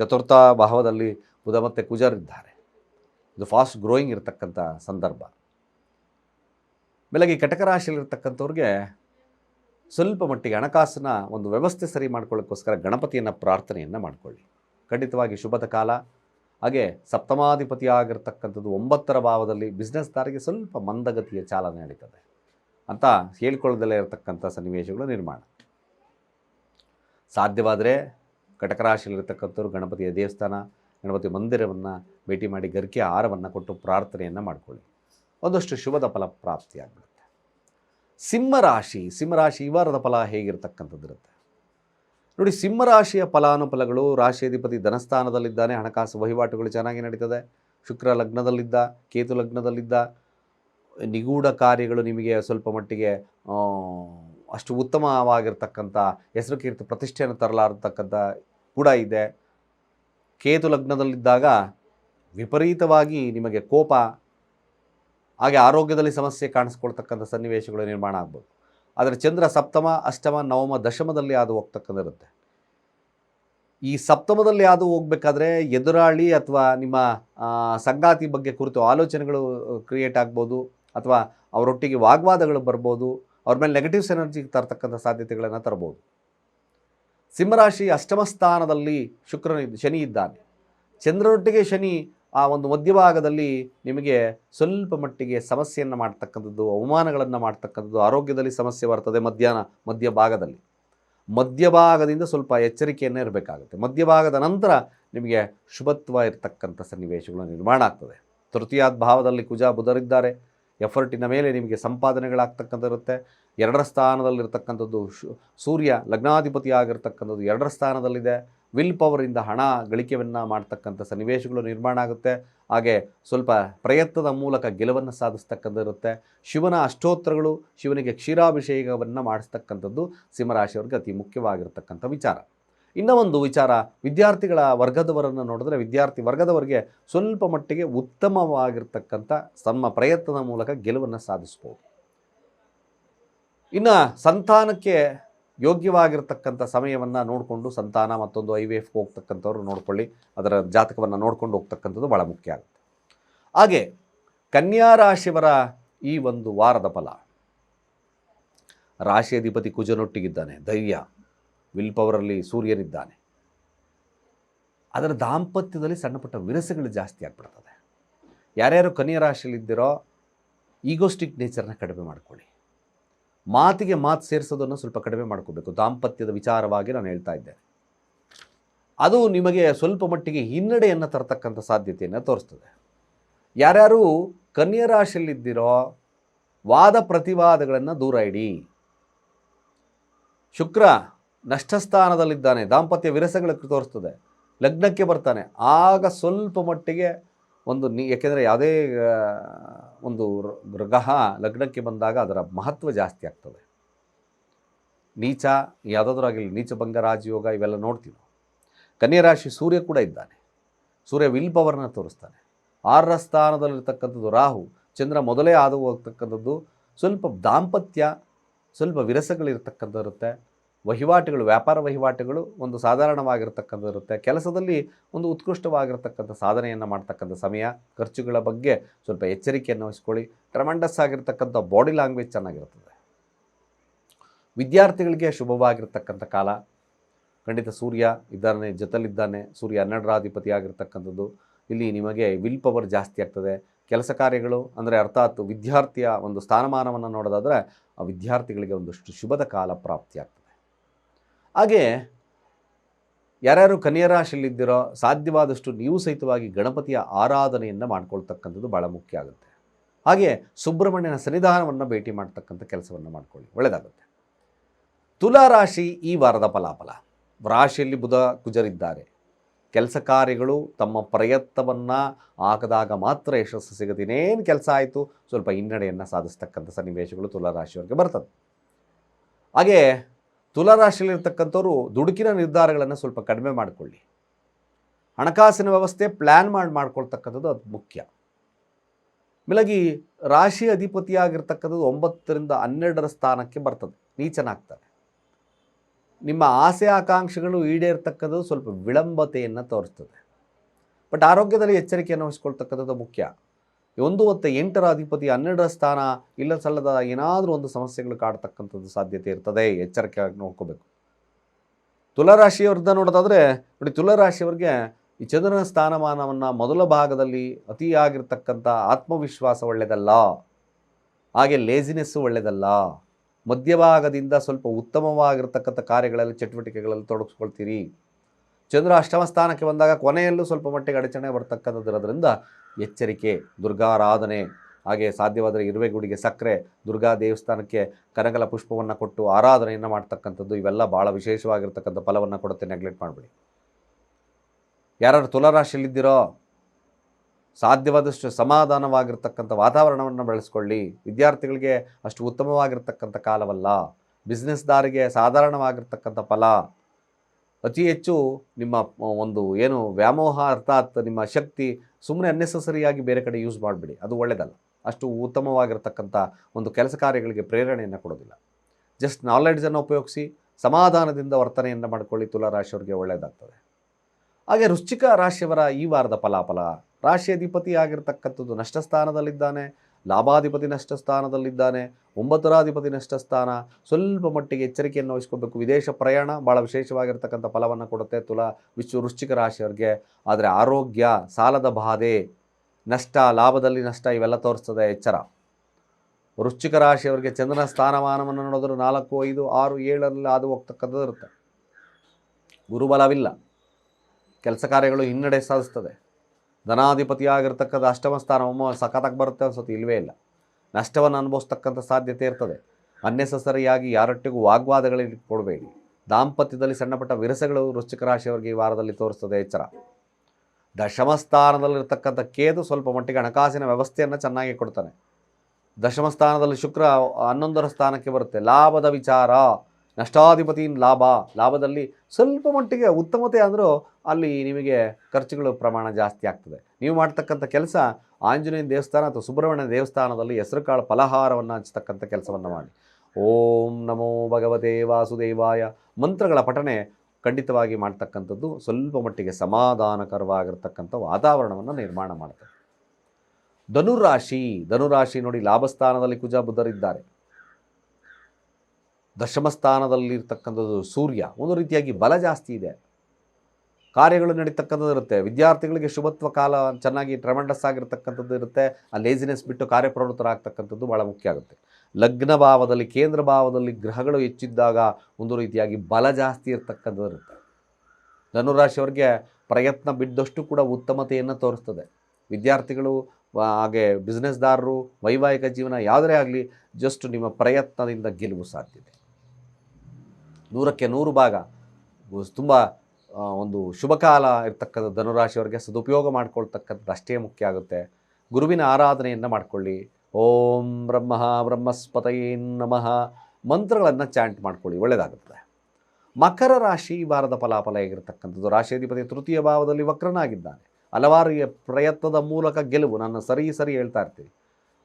ಚತುರ್ಥ ಭಾವದಲ್ಲಿ ಬುಧ ಮತ್ತು ಕುಜರಿದ್ದಾರೆ ಇದು ಫಾಸ್ಟ್ ಗ್ರೋಯಿಂಗ್ ಇರತಕ್ಕಂಥ ಸಂದರ್ಭ. ಬೆಳಗ್ಗೆ ಕಟಕ ರಾಶಿಯಲ್ಲಿರ್ತಕ್ಕಂಥವ್ರಿಗೆ ಸ್ವಲ್ಪ ಮಟ್ಟಿಗೆ ಹಣಕಾಸಿನ ಒಂದು ವ್ಯವಸ್ಥೆ ಸರಿ ಮಾಡ್ಕೊಳ್ಳೋಕ್ಕೋಸ್ಕರ ಗಣಪತಿಯನ್ನು ಪ್ರಾರ್ಥನೆಯನ್ನು ಮಾಡಿಕೊಳ್ಳಿ. ಖಂಡಿತವಾಗಿ ಶುಭದ ಕಾಲ. ಹಾಗೆ ಸಪ್ತಮಾಧಿಪತಿ ಆಗಿರ್ತಕ್ಕಂಥದ್ದು ಒಂಬತ್ತರ ಭಾವದಲ್ಲಿ ಬಿಸ್ನೆಸ್ದಾರಿಗೆ ಸ್ವಲ್ಪ ಮಂದಗತಿಯ ಚಾಲನೆ ನಡೀತದೆ. ಅಂತ ಹೇಳ್ಕೊಳ್ಳದಲ್ಲೇ ಇರತಕ್ಕಂಥ ಸನ್ನಿವೇಶಗಳು ನಿರ್ಮಾಣ. ಸಾಧ್ಯವಾದರೆ ಕಟಕ ರಾಶಿಯಲ್ಲಿರ್ತಕ್ಕಂಥವ್ರು ಗಣಪತಿಯ ದೇವಸ್ಥಾನ, ಗಣಪತಿ ಮಂದಿರವನ್ನು ಭೇಟಿ ಮಾಡಿ ಗರಿಕೆ ಆಹಾರವನ್ನು ಕೊಟ್ಟು ಪ್ರಾರ್ಥನೆಯನ್ನು ಮಾಡಿಕೊಳ್ಳಿ. ಒಂದಷ್ಟು ಶುಭದ ಫಲ ಪ್ರಾಪ್ತಿಯಾಗ್ಬಿಡುತ್ತೆ ಸಿಂಹರಾಶಿ ಸಿಂಹರಾಶಿ ಈ ವಾರದ ಫಲ ಹೇಗಿರ್ತಕ್ಕಂಥದ್ದಿರುತ್ತೆ? ನೋಡಿ ಸಿಂಹರಾಶಿಯ ಫಲಾನುಫಲಗಳು ರಾಶಿಯಾಧಿಪತಿ ಧನಸ್ಥಾನದಲ್ಲಿದ್ದಾನೆ, ಹಣಕಾಸು ವಹಿವಾಟುಗಳು ಚೆನ್ನಾಗಿ ನಡೀತದೆ. ಶುಕ್ರ ಲಗ್ನದಲ್ಲಿದ್ದ, ಕೇತು ಲಗ್ನದಲ್ಲಿದ್ದ ನಿಗೂಢ ಕಾರ್ಯಗಳು ನಿಮಗೆ ಸ್ವಲ್ಪ ಮಟ್ಟಿಗೆ ಅಷ್ಟು ಉತ್ತಮವಾಗಿರ್ತಕ್ಕಂಥ ಹೆಸರು ಕೀರ್ತಿ ಪ್ರತಿಷ್ಠೆಯನ್ನು ತರಲಾರತಕ್ಕಂಥ ಕೂಡ ಇದೆ. ಕೇತು ಲಗ್ನದಲ್ಲಿದ್ದಾಗ ವಿಪರೀತವಾಗಿ ನಿಮಗೆ ಕೋಪ, ಹಾಗೆ ಆರೋಗ್ಯದಲ್ಲಿ ಸಮಸ್ಯೆ ಕಾಣಿಸ್ಕೊಳ್ತಕ್ಕಂಥ ಸನ್ನಿವೇಶಗಳು ನಿರ್ಮಾಣ ಆಗ್ಬೋದು. ಆದರೆ ಚಂದ್ರ ಸಪ್ತಮ, ಅಷ್ಟಮ, ನವಮ, ದಶಮದಲ್ಲಿ ಅದು ಹೋಗ್ತಕ್ಕಂಥಿರುತ್ತೆ ಈ ಸಪ್ತಮದಲ್ಲಿ ಅದು ಹೋಗ್ಬೇಕಾದ್ರೆ ಎದುರಾಳಿ ಅಥವಾ ನಿಮ್ಮ ಸಂಗಾತಿ ಬಗ್ಗೆ ಕುರಿತು ಆಲೋಚನೆಗಳು ಕ್ರಿಯೇಟ್ ಆಗ್ಬೋದು. ಅಥವಾ ಅವರೊಟ್ಟಿಗೆ ವಾಗ್ವಾದಗಳು ಬರ್ಬೋದು, ಅವ್ರ ಮೇಲೆ ನೆಗೆಟಿವ್ಸ್ ಎನರ್ಜಿ ತರ್ತಕ್ಕಂಥ ಸಾಧ್ಯತೆಗಳನ್ನು ತರ್ಬೋದು. ಸಿಂಹರಾಶಿ ಅಷ್ಟಮ ಸ್ಥಾನದಲ್ಲಿ ಶುಕ್ರನ ಶನಿ ಇದ್ದಾನೆ. ಚಂದ್ರನೊಟ್ಟಿಗೆ ಶನಿ ಆ ಒಂದು ಮಧ್ಯಭಾಗದಲ್ಲಿ ನಿಮಗೆ ಸ್ವಲ್ಪ ಮಟ್ಟಿಗೆ ಸಮಸ್ಯೆಯನ್ನು ಮಾಡ್ತಕ್ಕಂಥದ್ದು, ಅವಮಾನಗಳನ್ನು ಮಾಡ್ತಕ್ಕಂಥದ್ದು, ಆರೋಗ್ಯದಲ್ಲಿ ಸಮಸ್ಯೆ ಬರ್ತದೆ ಮಧ್ಯಾಹ್ನ, ಮಧ್ಯಭಾಗದಲ್ಲಿ. ಮಧ್ಯಭಾಗದಿಂದ ಸ್ವಲ್ಪ ಎಚ್ಚರಿಕೆಯನ್ನೇ ಇರಬೇಕಾಗುತ್ತೆ. ಮಧ್ಯಭಾಗದ ನಂತರ ನಿಮಗೆ ಶುಭತ್ವ ಇರತಕ್ಕಂಥ ಸನ್ನಿವೇಶಗಳು ನಿರ್ಮಾಣ ಆಗ್ತದೆ. ತೃತೀಯಾದ ಭಾವದಲ್ಲಿ ಕುಜ ಬುಧರಿದ್ದಾರೆ. ಎಫರ್ಟಿನ ಮೇಲೆ ನಿಮಗೆ ಸಂಪಾದನೆಗಳಾಗ್ತಕ್ಕಂಥದ್ದು ಎರಡರ ಸ್ಥಾನದಲ್ಲಿರ್ತಕ್ಕಂಥದ್ದು ಸೂರ್ಯ ಲಗ್ನಾಧಿಪತಿ ಆಗಿರ್ತಕ್ಕಂಥದ್ದು ಎರಡರ ಸ್ಥಾನದಲ್ಲಿದೆ. ವಿಲ್ ಪವರಿಂದ ಹಣ ಗಳಿಕೆಯನ್ನು ಮಾಡ್ತಕ್ಕಂಥ ಸನ್ನಿವೇಶಗಳು ನಿರ್ಮಾಣ ಆಗುತ್ತೆ. ಹಾಗೆ ಸ್ವಲ್ಪ ಪ್ರಯತ್ನದ ಮೂಲಕ ಗೆಲುವನ್ನು ಇರುತ್ತೆ. ಶಿವನ ಅಷ್ಟೋತ್ತರಗಳು ಶಿವನಿಗೆ ಕ್ಷೀರಾಭಿಷೇಕವನ್ನು ಮಾಡಿಸ್ತಕ್ಕಂಥದ್ದು ಸಿಂಹರಾಶಿಯವ್ರಿಗೆ ಅತಿ ಮುಖ್ಯವಾಗಿರ್ತಕ್ಕಂಥ ವಿಚಾರ. ಇನ್ನೂ ಒಂದು ವಿಚಾರ, ವಿದ್ಯಾರ್ಥಿಗಳ ವರ್ಗದವರನ್ನು ನೋಡಿದ್ರೆ ವಿದ್ಯಾರ್ಥಿ ವರ್ಗದವರಿಗೆ ಸ್ವಲ್ಪ ಮಟ್ಟಿಗೆ ಉತ್ತಮವಾಗಿರ್ತಕ್ಕಂಥ ತಮ್ಮ ಪ್ರಯತ್ನದ ಮೂಲಕ ಗೆಲುವನ್ನು ಸಾಧಿಸ್ಬೋದು. ಇನ್ನು ಸಂತಾನಕ್ಕೆ ಯೋಗ್ಯವಾಗಿರ್ತಕ್ಕಂಥ ಸಮಯವನ್ನು ನೋಡಿಕೊಂಡು ಸಂತಾನ ಮತ್ತೊಂದು ಐ ವಿ ಎಫ್ಗೆ ಹೋಗ್ತಕ್ಕಂಥವ್ರು ನೋಡ್ಕೊಳ್ಳಿ, ಅದರ ಜಾತಕವನ್ನು ನೋಡ್ಕೊಂಡು ಹೋಗ್ತಕ್ಕಂಥದ್ದು ಭಾಳ ಮುಖ್ಯ ಆಗುತ್ತೆ. ಹಾಗೆ ಕನ್ಯಾ ರಾಶಿಯವರ ಈ ಒಂದು ವಾರದ ಫಲ. ರಾಶಿ ಅಧಿಪತಿ ಕುಜನೊಟ್ಟಿಗಿದ್ದಾನೆ, ಧೈರ್ಯ. ವಿಲ್ ಪವರಲ್ಲಿ ಸೂರ್ಯನಿದ್ದಾನೆ. ಅದರ ದಾಂಪತ್ಯದಲ್ಲಿ ಸಣ್ಣಪುಟ್ಟ ವಿರಸಗಳು ಜಾಸ್ತಿ ಆಗ್ಬಿಡ್ತದೆ. ಯಾರ್ಯಾರು ಕನ್ಯಾ ರಾಶಿಯಲ್ಲಿದ್ದೀರೋ, ಈಗೋಸ್ಟಿಕ್ ನೇಚರ್ನ ಕಡಿಮೆ ಮಾಡ್ಕೊಳ್ಳಿ. ಮಾತಿಗೆ ಮಾತು ಸೇರಿಸೋದನ್ನು ಸ್ವಲ್ಪ ಕಡಿಮೆ ಮಾಡ್ಕೋಬೇಕು. ದಾಂಪತ್ಯದ ವಿಚಾರವಾಗಿ ನಾನು ಹೇಳ್ತಾ ಇದ್ದೇನೆ. ಅದು ನಿಮಗೆ ಸ್ವಲ್ಪ ಮಟ್ಟಿಗೆ ಹಿನ್ನಡೆಯನ್ನು ತರತಕ್ಕಂಥ ಸಾಧ್ಯತೆಯನ್ನು ತೋರಿಸ್ತದೆ. ಯಾರ್ಯಾರು ಕನ್ಯಾ ರಾಶಿಯಲ್ಲಿದ್ದಿರೋ, ವಾದ ಪ್ರತಿವಾದಗಳನ್ನು ದೂರ ಇಡಿ. ಶುಕ್ರ ನಷ್ಟಸ್ಥಾನದಲ್ಲಿದ್ದಾನೆ. ದಾಂಪತ್ಯ ವಿರಸಗಳು ತೋರಿಸ್ತದೆ. ಲಗ್ನಕ್ಕೆ ಬರ್ತಾನೆ. ಆಗ ಸ್ವಲ್ಪ ಮಟ್ಟಿಗೆ ಒಂದು ನೀ, ಯಾಕೆಂದರೆ ಯಾವುದೇ ಒಂದು ಗ್ರಹ ಲಗ್ನಕ್ಕೆ ಬಂದಾಗ ಅದರ ಮಹತ್ವ ಜಾಸ್ತಿ ಆಗ್ತದೆ. ನೀಚ, ಯಾವುದಾದ್ರೂ ಆಗಿರಲಿ ನೀಚ ಭಂಗ ರಾಜಯೋಗ, ಇವೆಲ್ಲ ನೋಡ್ತೀವಿ ಕನ್ಯಾ ರಾಶಿ ಸೂರ್ಯ ಕೂಡ ಇದ್ದಾನೆ. ಸೂರ್ಯ ವಿಲ್ ಪವರ್ನ ತೋರಿಸ್ತಾನೆ. ಆರರ ಸ್ಥಾನದಲ್ಲಿರ್ತಕ್ಕಂಥದ್ದು ರಾಹು, ಚಂದ್ರ ಮೊದಲೇ ಆದು ಹೋಗ್ತಕ್ಕಂಥದ್ದು ಸ್ವಲ್ಪ ದಾಂಪತ್ಯ, ಸ್ವಲ್ಪ ವಿರಸಗಳಿರ್ತಕ್ಕಂಥ ಇರುತ್ತೆ ವಹಿವಾಟುಗಳು, ವ್ಯಾಪಾರ ವಹಿವಾಟುಗಳು ಒಂದು ಸಾಧಾರಣವಾಗಿರ್ತಕ್ಕಂಥದ್ದು ಇರುತ್ತೆ. ಕೆಲಸದಲ್ಲಿ ಒಂದು ಉತ್ಕೃಷ್ಟವಾಗಿರ್ತಕ್ಕಂಥ ಸಾಧನೆಯನ್ನು ಮಾಡ್ತಕ್ಕಂಥ ಸಮಯ, ಖರ್ಚುಗಳ ಬಗ್ಗೆ ಸ್ವಲ್ಪ ಎಚ್ಚರಿಕೆಯನ್ನು ವಹಿಸ್ಕೊಳ್ಳಿ. ಟ್ರಮಂಡಸ್ ಆಗಿರ್ತಕ್ಕಂಥ ಬಾಡಿ ಲ್ಯಾಂಗ್ವೇಜ್ ಚೆನ್ನಾಗಿರ್ತದೆ. ವಿದ್ಯಾರ್ಥಿಗಳಿಗೆ ಶುಭವಾಗಿರ್ತಕ್ಕಂಥ ಕಾಲ. ಖಂಡಿತ ಸೂರ್ಯ ಇದ್ದಾನೆ, ಜೊತೆಲಿದ್ದಾನೆ, ಸೂರ್ಯ ಹನ್ನೆರಡರಾಧಿಪತಿ ಆಗಿರ್ತಕ್ಕಂಥದ್ದು. ಇಲ್ಲಿ ನಿಮಗೆ ವಿಲ್ ಪವರ್ ಜಾಸ್ತಿ ಆಗ್ತದೆ. ಕೆಲಸ ಕಾರ್ಯಗಳು ಅಂದರೆ ಅರ್ಥಾತ್ ವಿದ್ಯಾರ್ಥಿಯ ಒಂದು ಸ್ಥಾನಮಾನವನ್ನು ನೋಡೋದಾದರೆ ಆ ವಿದ್ಯಾರ್ಥಿಗಳಿಗೆ ಒಂದಷ್ಟು ಶುಭದ ಕಾಲ ಪ್ರಾಪ್ತಿಯಾಗ್ತದೆ ಹಾಗೆ ಯಾರ್ಯಾರು ಕನ್ಯಾ ರಾಶಿಯಲ್ಲಿದ್ದೀರೋ ಸಾಧ್ಯವಾದಷ್ಟು ನೀವು ಸಹಿತವಾಗಿ ಗಣಪತಿಯ ಆರಾಧನೆಯನ್ನು ಮಾಡ್ಕೊಳ್ತಕ್ಕಂಥದ್ದು ಭಾಳ ಮುಖ್ಯ ಆಗುತ್ತೆ. ಹಾಗೆ ಸುಬ್ರಹ್ಮಣ್ಯನ ಸನ್ನಿಧಾನವನ್ನು ಭೇಟಿ ಮಾಡ್ತಕ್ಕಂಥ ಕೆಲಸವನ್ನು ಮಾಡ್ಕೊಳ್ಳಿ. ಒಳ್ಳೆಯದಾಗುತ್ತೆ ತುಲಾ ರಾಶಿ ಈ ವಾರದ ಫಲಾಫಲ. ರಾಶಿಯಲ್ಲಿ ಬುಧ ಕುಜರಿದ್ದಾರೆ. ಕೆಲಸ ಕಾರ್ಯಗಳು ತಮ್ಮ ಪ್ರಯತ್ನವನ್ನು ಹಾಕಿದಾಗ ಮಾತ್ರ ಯಶಸ್ಸು ಸಿಗುತ್ತೆ. ಇನ್ನೇನು ಕೆಲಸ ಆಯಿತು? ಸ್ವಲ್ಪ ಹಿನ್ನಡೆಯನ್ನು ಸಾಧಿಸ್ತಕ್ಕಂಥ ಸನ್ನಿವೇಶಗಳು ತುಲಾ ರಾಶಿಯವರಿಗೆ ಬರ್ತದೆ. ಹಾಗೆ ತುಲಾ ರಾಶಿಯಲ್ಲಿರ್ತಕ್ಕಂಥವ್ರು ದುಡುಕಿನ ನಿರ್ಧಾರಗಳನ್ನು ಸ್ವಲ್ಪ ಕಡಿಮೆ ಮಾಡಿಕೊಳ್ಳಿ. ಹಣಕಾಸಿನ ವ್ಯವಸ್ಥೆ ಪ್ಲ್ಯಾನ್ ಮಾಡಿ ಮಾಡ್ಕೊಳ್ತಕ್ಕಂಥದ್ದು ಅದು ಮುಖ್ಯ. ಮಿಲಗಿ ರಾಶಿ ಅಧಿಪತಿಯಾಗಿರ್ತಕ್ಕಂಥದ್ದು ಒಂಬತ್ತರಿಂದ ಹನ್ನೆರಡರ ಸ್ಥಾನಕ್ಕೆ ಬರ್ತದೆ ನೀಚನಾಗ್ತಾರೆ ನಿಮ್ಮ ಆಸೆ ಆಕಾಂಕ್ಷೆಗಳು ಈಡೇರ್ತಕ್ಕಂಥದ್ದು ಸ್ವಲ್ಪ ವಿಳಂಬತೆಯನ್ನು ತೋರಿಸ್ತದೆ. ಬಟ್ ಆರೋಗ್ಯದಲ್ಲಿ ಎಚ್ಚರಿಕೆಯನ್ನು ವಹಿಸ್ಕೊಳ್ತಕ್ಕಂಥದ್ದು ಮುಖ್ಯ. ಒಂದು ಮತ್ತು ಎಂಟರ ಅಧಿಪತಿ ಹನ್ನೆರಡರ ಸ್ಥಾನ ಇಲ್ಲ ಸಲ್ಲದ ಏನಾದರೂ ಒಂದು ಸಮಸ್ಯೆಗಳು ಕಾಡ್ತಕ್ಕಂಥದ್ದು ಸಾಧ್ಯತೆ ಇರ್ತದೆ. ಎಚ್ಚರಿಕೆಯಾಗಿ ನೋಡ್ಕೋಬೇಕು. ತುಲಾರಾಶಿಯವ್ರದ್ದು ನೋಡೋದಾದರೆ, ನೋಡಿ ತುಲಾರಾಶಿಯವ್ರಿಗೆ ಈ ಚಂದ್ರನ ಸ್ಥಾನಮಾನವನ್ನು ಮೊದಲ ಭಾಗದಲ್ಲಿ ಅತಿಯಾಗಿರ್ತಕ್ಕಂಥ ಆತ್ಮವಿಶ್ವಾಸ ಒಳ್ಳೆಯದಲ್ಲ ಹಾಗೆ ಲೇಸಿನೆಸ್ಸು ಒಳ್ಳೆಯದಲ್ಲ ಮಧ್ಯಭಾಗದಿಂದ ಸ್ವಲ್ಪ ಉತ್ತಮವಾಗಿರ್ತಕ್ಕಂಥ ಕಾರ್ಯಗಳಲ್ಲಿ, ಚಟುವಟಿಕೆಗಳಲ್ಲಿ ತೊಡಗಿಸ್ಕೊಳ್ತೀರಿ. ಚಂದ್ರ ಅಷ್ಟಮ ಸ್ಥಾನಕ್ಕೆ ಬಂದಾಗ ಕೊನೆಯಲ್ಲೂ ಸ್ವಲ್ಪ ಮಟ್ಟಿಗೆ ಅಡಚಣೆ ಬರ್ತಕ್ಕಂಥದ್ದಿರೋದ್ರಿಂದ ಎಚ್ಚರಿಕೆ, ದುರ್ಗಾರಾಧನೆ ಹಾಗೆ ಸಾಧ್ಯವಾದರೆ ಇರುವೆ ಗುಡಿಗೆ ಸಕ್ಕರೆ, ದುರ್ಗಾ ದೇವಸ್ಥಾನಕ್ಕೆ ಕನಗಲ ಪುಷ್ಪವನ್ನು ಕೊಟ್ಟು ಆರಾಧನೆಯನ್ನು ಮಾಡ್ತಕ್ಕಂಥದ್ದು ಇವೆಲ್ಲ ಭಾಳ ವಿಶೇಷವಾಗಿರ್ತಕ್ಕಂಥ ಫಲವನ್ನು ಕೊಡುತ್ತೆ ನೆಗ್ಲೆಕ್ಟ್ ಮಾಡಬೇಡಿ. ಯಾರು ತುಲಾರಾಶಿಯಲ್ಲಿದ್ದೀರೋ, ಸಾಧ್ಯವಾದಷ್ಟು ಸಮಾಧಾನವಾಗಿರ್ತಕ್ಕಂಥ ವಾತಾವರಣವನ್ನು ಬೆಳೆಸ್ಕೊಳ್ಳಿ. ವಿದ್ಯಾರ್ಥಿಗಳಿಗೆ ಅಷ್ಟು ಉತ್ತಮವಾಗಿರ್ತಕ್ಕಂಥ ಕಾಲವಲ್ಲ. ಬಿಸ್ನೆಸ್ದಾರಿಗೆ ಸಾಧಾರಣವಾಗಿರ್ತಕ್ಕಂಥ ಫಲ. ಅತಿ ಹೆಚ್ಚು ನಿಮ್ಮ ಒಂದು ಏನು ವ್ಯಾಮೋಹ ಅರ್ಥಾತ್ ನಿಮ್ಮ ಶಕ್ತಿ ಸುಮ್ಮನೆ ಅನ್ನೆಸಸರಿಯಾಗಿ ಬೇರೆ ಕಡೆ ಯೂಸ್ ಮಾಡಬೇಡಿ. ಅದು ಒಳ್ಳೆಯದಲ್ಲ ಅಷ್ಟು ಉತ್ತಮವಾಗಿರ್ತಕ್ಕಂಥ ಒಂದು ಕೆಲಸ ಕಾರ್ಯಗಳಿಗೆ ಪ್ರೇರಣೆಯನ್ನು ಕೊಡೋದಿಲ್ಲ. ಜಸ್ಟ್ ನಾಲೆಡ್ಜನ್ನು ಉಪಯೋಗಿಸಿ, ಸಮಾಧಾನದಿಂದ ವರ್ತನೆಯನ್ನು ಮಾಡಿಕೊಳ್ಳಿ ತುಲಾರಾಶಿಯವರಿಗೆ ಒಳ್ಳೆಯದಾಗ್ತದೆ ಹಾಗೆ ವೃಶ್ಚಿಕ ರಾಶಿಯವರ ಈ ವಾರದ ಫಲಾಫಲ, ರಾಶಿ ಅಧಿಪತಿ ಆಗಿರ್ತಕ್ಕಂಥದ್ದು ನಷ್ಟ ಸ್ಥಾನದಲ್ಲಿದ್ದಾನೆ. ಲಾಭಾಧಿಪತಿ ನಷ್ಟ ಸ್ಥಾನದಲ್ಲಿದ್ದಾನೆ ಒಂಬತ್ತರಾಧಿಪತಿ ನಷ್ಟ ಸ್ಥಾನ ಸ್ವಲ್ಪ ಮಟ್ಟಿಗೆ ಎಚ್ಚರಿಕೆಯನ್ನು ವಹಿಸ್ಕೋಬೇಕು. ವಿದೇಶ ಪ್ರಯಾಣ ಭಾಳ ವಿಶೇಷವಾಗಿರ್ತಕ್ಕಂಥ ಫಲವನ್ನು ಕೊಡುತ್ತೆ ತುಲಾ ವಿಶ್ವ ವೃಶ್ಚಿಕ ರಾಶಿಯವರಿಗೆ. ಆದರೆ ಆರೋಗ್ಯ, ಸಾಲದ ಬಾಧೆ, ನಷ್ಟ, ಲಾಭದಲ್ಲಿ ನಷ್ಟ ಇವೆಲ್ಲ ತೋರಿಸ್ತದೆ ಎಚ್ಚರ. ವೃಶ್ಚಿಕ ರಾಶಿಯವರಿಗೆ ಚಂದ್ರನ ಸ್ಥಾನಮಾನವನ್ನು ನೋಡಿದ್ರೆ ನಾಲ್ಕು, ಐದು, ಆರು, ಏಳರಲ್ಲಿ ಹಾದು ಹೋಗ್ತಕ್ಕಂಥದ್ದು ಇರುತ್ತೆ. ಗುರುಬಲವಿಲ್ಲ. ಕೆಲಸ ಕಾರ್ಯಗಳು ಹಿನ್ನಡೆ ಸಾಧಿಸ್ತದೆ. ಧನಾಧಿಪತಿಯಾಗಿರ್ತಕ್ಕಂಥ ಅಷ್ಟಮ ಸ್ಥಾನ ಒಮ್ಮೆ ಸಖತ್ತಾಗಿ ಬರುತ್ತೆ ಅನ್ಸುತ್ತೆ ಇಲ್ಲವೇ ಇಲ್ಲ. ನಷ್ಟವನ್ನು ಅನುಭವಿಸ್ತಕ್ಕಂಥ ಸಾಧ್ಯತೆ ಇರ್ತದೆ. ಅನ್ನೆಸಸರಿಯಾಗಿ ಯಾರೊಟ್ಟಿಗೂ ವಾಗ್ವಾದಗಳಿಗೆ ಕೊಡಬೇಡಿ. ದಾಂಪತ್ಯದಲ್ಲಿ ಸಣ್ಣಪಟ್ಟ ವಿರಸಗಳು ವೃಶ್ಚಿಕ ರಾಶಿಯವರಿಗೆ ಈ ವಾರದಲ್ಲಿ ತೋರಿಸ್ತದೆ ಎಚ್ಚರ. ದಶಮ ಸ್ಥಾನದಲ್ಲಿರ್ತಕ್ಕಂಥ ಕೇತು ಸ್ವಲ್ಪ ಮಟ್ಟಿಗೆ ಹಣಕಾಸಿನ ವ್ಯವಸ್ಥೆಯನ್ನು ಚೆನ್ನಾಗಿ ಕೊಡ್ತಾನೆ. ದಶಮ ಸ್ಥಾನದಲ್ಲಿ ಶುಕ್ರ ಹನ್ನೊಂದರ ಸ್ಥಾನಕ್ಕೆ ಬರುತ್ತೆ. ಲಾಭದ ವಿಚಾರ. ನಷ್ಟಾಧಿಪತಿ ಲಾಭ, ಲಾಭದಲ್ಲಿ ಸ್ವಲ್ಪ ಮಟ್ಟಿಗೆ ಉತ್ತಮತೆ ಅಂದರೂ ಅಲ್ಲಿ ನಿಮಗೆ ಖರ್ಚುಗಳ ಪ್ರಮಾಣ ಜಾಸ್ತಿ ಆಗ್ತದೆ. ನೀವು ಮಾಡ್ತಕ್ಕಂಥ ಕೆಲಸ ಆಂಜನೇಯ ದೇವಸ್ಥಾನ ಅಥವಾ ಸುಬ್ರಹ್ಮಣ್ಯ ದೇವಸ್ಥಾನದಲ್ಲಿ ಹೆಸರುಕಾಳು ಫಲಹಾರವನ್ನು ಹಂಚ್ತಕ್ಕಂಥ ಕೆಲಸವನ್ನು ಮಾಡಿ. ಓಂ ನಮೋ ಭಗವತೆ ವಾಸುದೇವಾಯ ಮಂತ್ರಗಳ ಪಠನೆ ಖಂಡಿತವಾಗಿ ಮಾಡ್ತಕ್ಕಂಥದ್ದು ಸ್ವಲ್ಪ ಮಟ್ಟಿಗೆ ಸಮಾಧಾನಕರವಾಗಿರ್ತಕ್ಕಂಥ ವಾತಾವರಣವನ್ನು ನಿರ್ಮಾಣ ಮಾಡುತ್ತೆ. ಧನುರಾಶಿ ಧನುರಾಶಿ ನೋಡಿ ಲಾಭಸ್ಥಾನದಲ್ಲಿ ಕುಜ ದಶಮ ಸ್ಥಾನದಲ್ಲಿರ್ತಕ್ಕಂಥದ್ದು ಸೂರ್ಯ. ಒಂದು ರೀತಿಯಾಗಿ ಬಲ ಜಾಸ್ತಿ ಇದೆ. ಕಾರ್ಯಗಳು ನಡೀತಕ್ಕಂಥದ್ದು ಇರುತ್ತೆ. ವಿದ್ಯಾರ್ಥಿಗಳಿಗೆ ಶುಭತ್ವ ಕಾಲ ಚೆನ್ನಾಗಿ ಟ್ರಮೆಂಡಸ್ ಆಗಿರ್ತಕ್ಕಂಥದ್ದು ಇರುತ್ತೆ. ಆ ಲೇಜಿನೆಸ್ ಬಿಟ್ಟು ಕಾರ್ಯಪ್ರವೃತ್ತರಾಗ್ತಕ್ಕಂಥದ್ದು ಭಾಳ ಮುಖ್ಯ ಆಗುತ್ತೆ. ಲಗ್ನ ಭಾವದಲ್ಲಿ, ಕೇಂದ್ರ ಭಾವದಲ್ಲಿ ಗ್ರಹಗಳು ಹೆಚ್ಚಿದ್ದಾಗ ಒಂದು ರೀತಿಯಾಗಿ ಬಲ ಜಾಸ್ತಿ ಇರ್ತಕ್ಕಂಥದ್ದು ಇರುತ್ತೆ. ಧನುರಾಶಿಯವರಿಗೆ ಪ್ರಯತ್ನ ಬಿದ್ದಷ್ಟು ಕೂಡ ಉತ್ತಮತೆಯನ್ನು ತೋರಿಸ್ತದೆ. ವಿದ್ಯಾರ್ಥಿಗಳು ಹಾಗೆ ಬಿಸ್ನೆಸ್ದಾರರು ವೈವಾಹಿಕ ಜೀವನ ಯಾವುದೇ ಆಗಲಿ ಜಸ್ಟ್ ನಿಮ್ಮ ಪ್ರಯತ್ನದಿಂದ ಗೆಲುವು ಸಾಧ್ಯತೆ ನೂರಕ್ಕೆ ನೂರು ಭಾಗ. ತುಂಬ ಒಂದು ಶುಭಕಾಲ ಇರ್ತಕ್ಕಂಥ ಧನುರಾಶಿಯವರಿಗೆ ಸದುಪಯೋಗ ಮಾಡ್ಕೊಳ್ತಕ್ಕಂಥದ್ದು ಅಷ್ಟೇ ಮುಖ್ಯ ಆಗುತ್ತೆ. ಗುರುವಿನ ಆರಾಧನೆಯನ್ನು ಮಾಡಿಕೊಳ್ಳಿ. ಓಂ ಬ್ರಹ್ಮ ಬ್ರಹ್ಮಸ್ಪತೈ ನಮಃ. ಮಂತ್ರಗಳನ್ನು ಚಾಂಟ್ ಮಾಡ್ಕೊಳ್ಳಿ ಒಳ್ಳೆಯದಾಗುತ್ತೆ ಮಕರ ರಾಶಿ ಈ ವಾರದ ಫಲಾಫಲ ಹೇಗಿರ್ತಕ್ಕಂಥದ್ದು? ರಾಶಿಯಾಧಿಪತಿ ತೃತೀಯ ಭಾವದಲ್ಲಿ ವಕ್ರನಾಗಿದ್ದಾನೆ. ಹಲವಾರು ಪ್ರಯತ್ನದ ಮೂಲಕ ಗೆಲುವು. ನಾನು ಸರಿ ಸರಿ ಹೇಳ್ತಾ ಇರ್ತೀನಿ.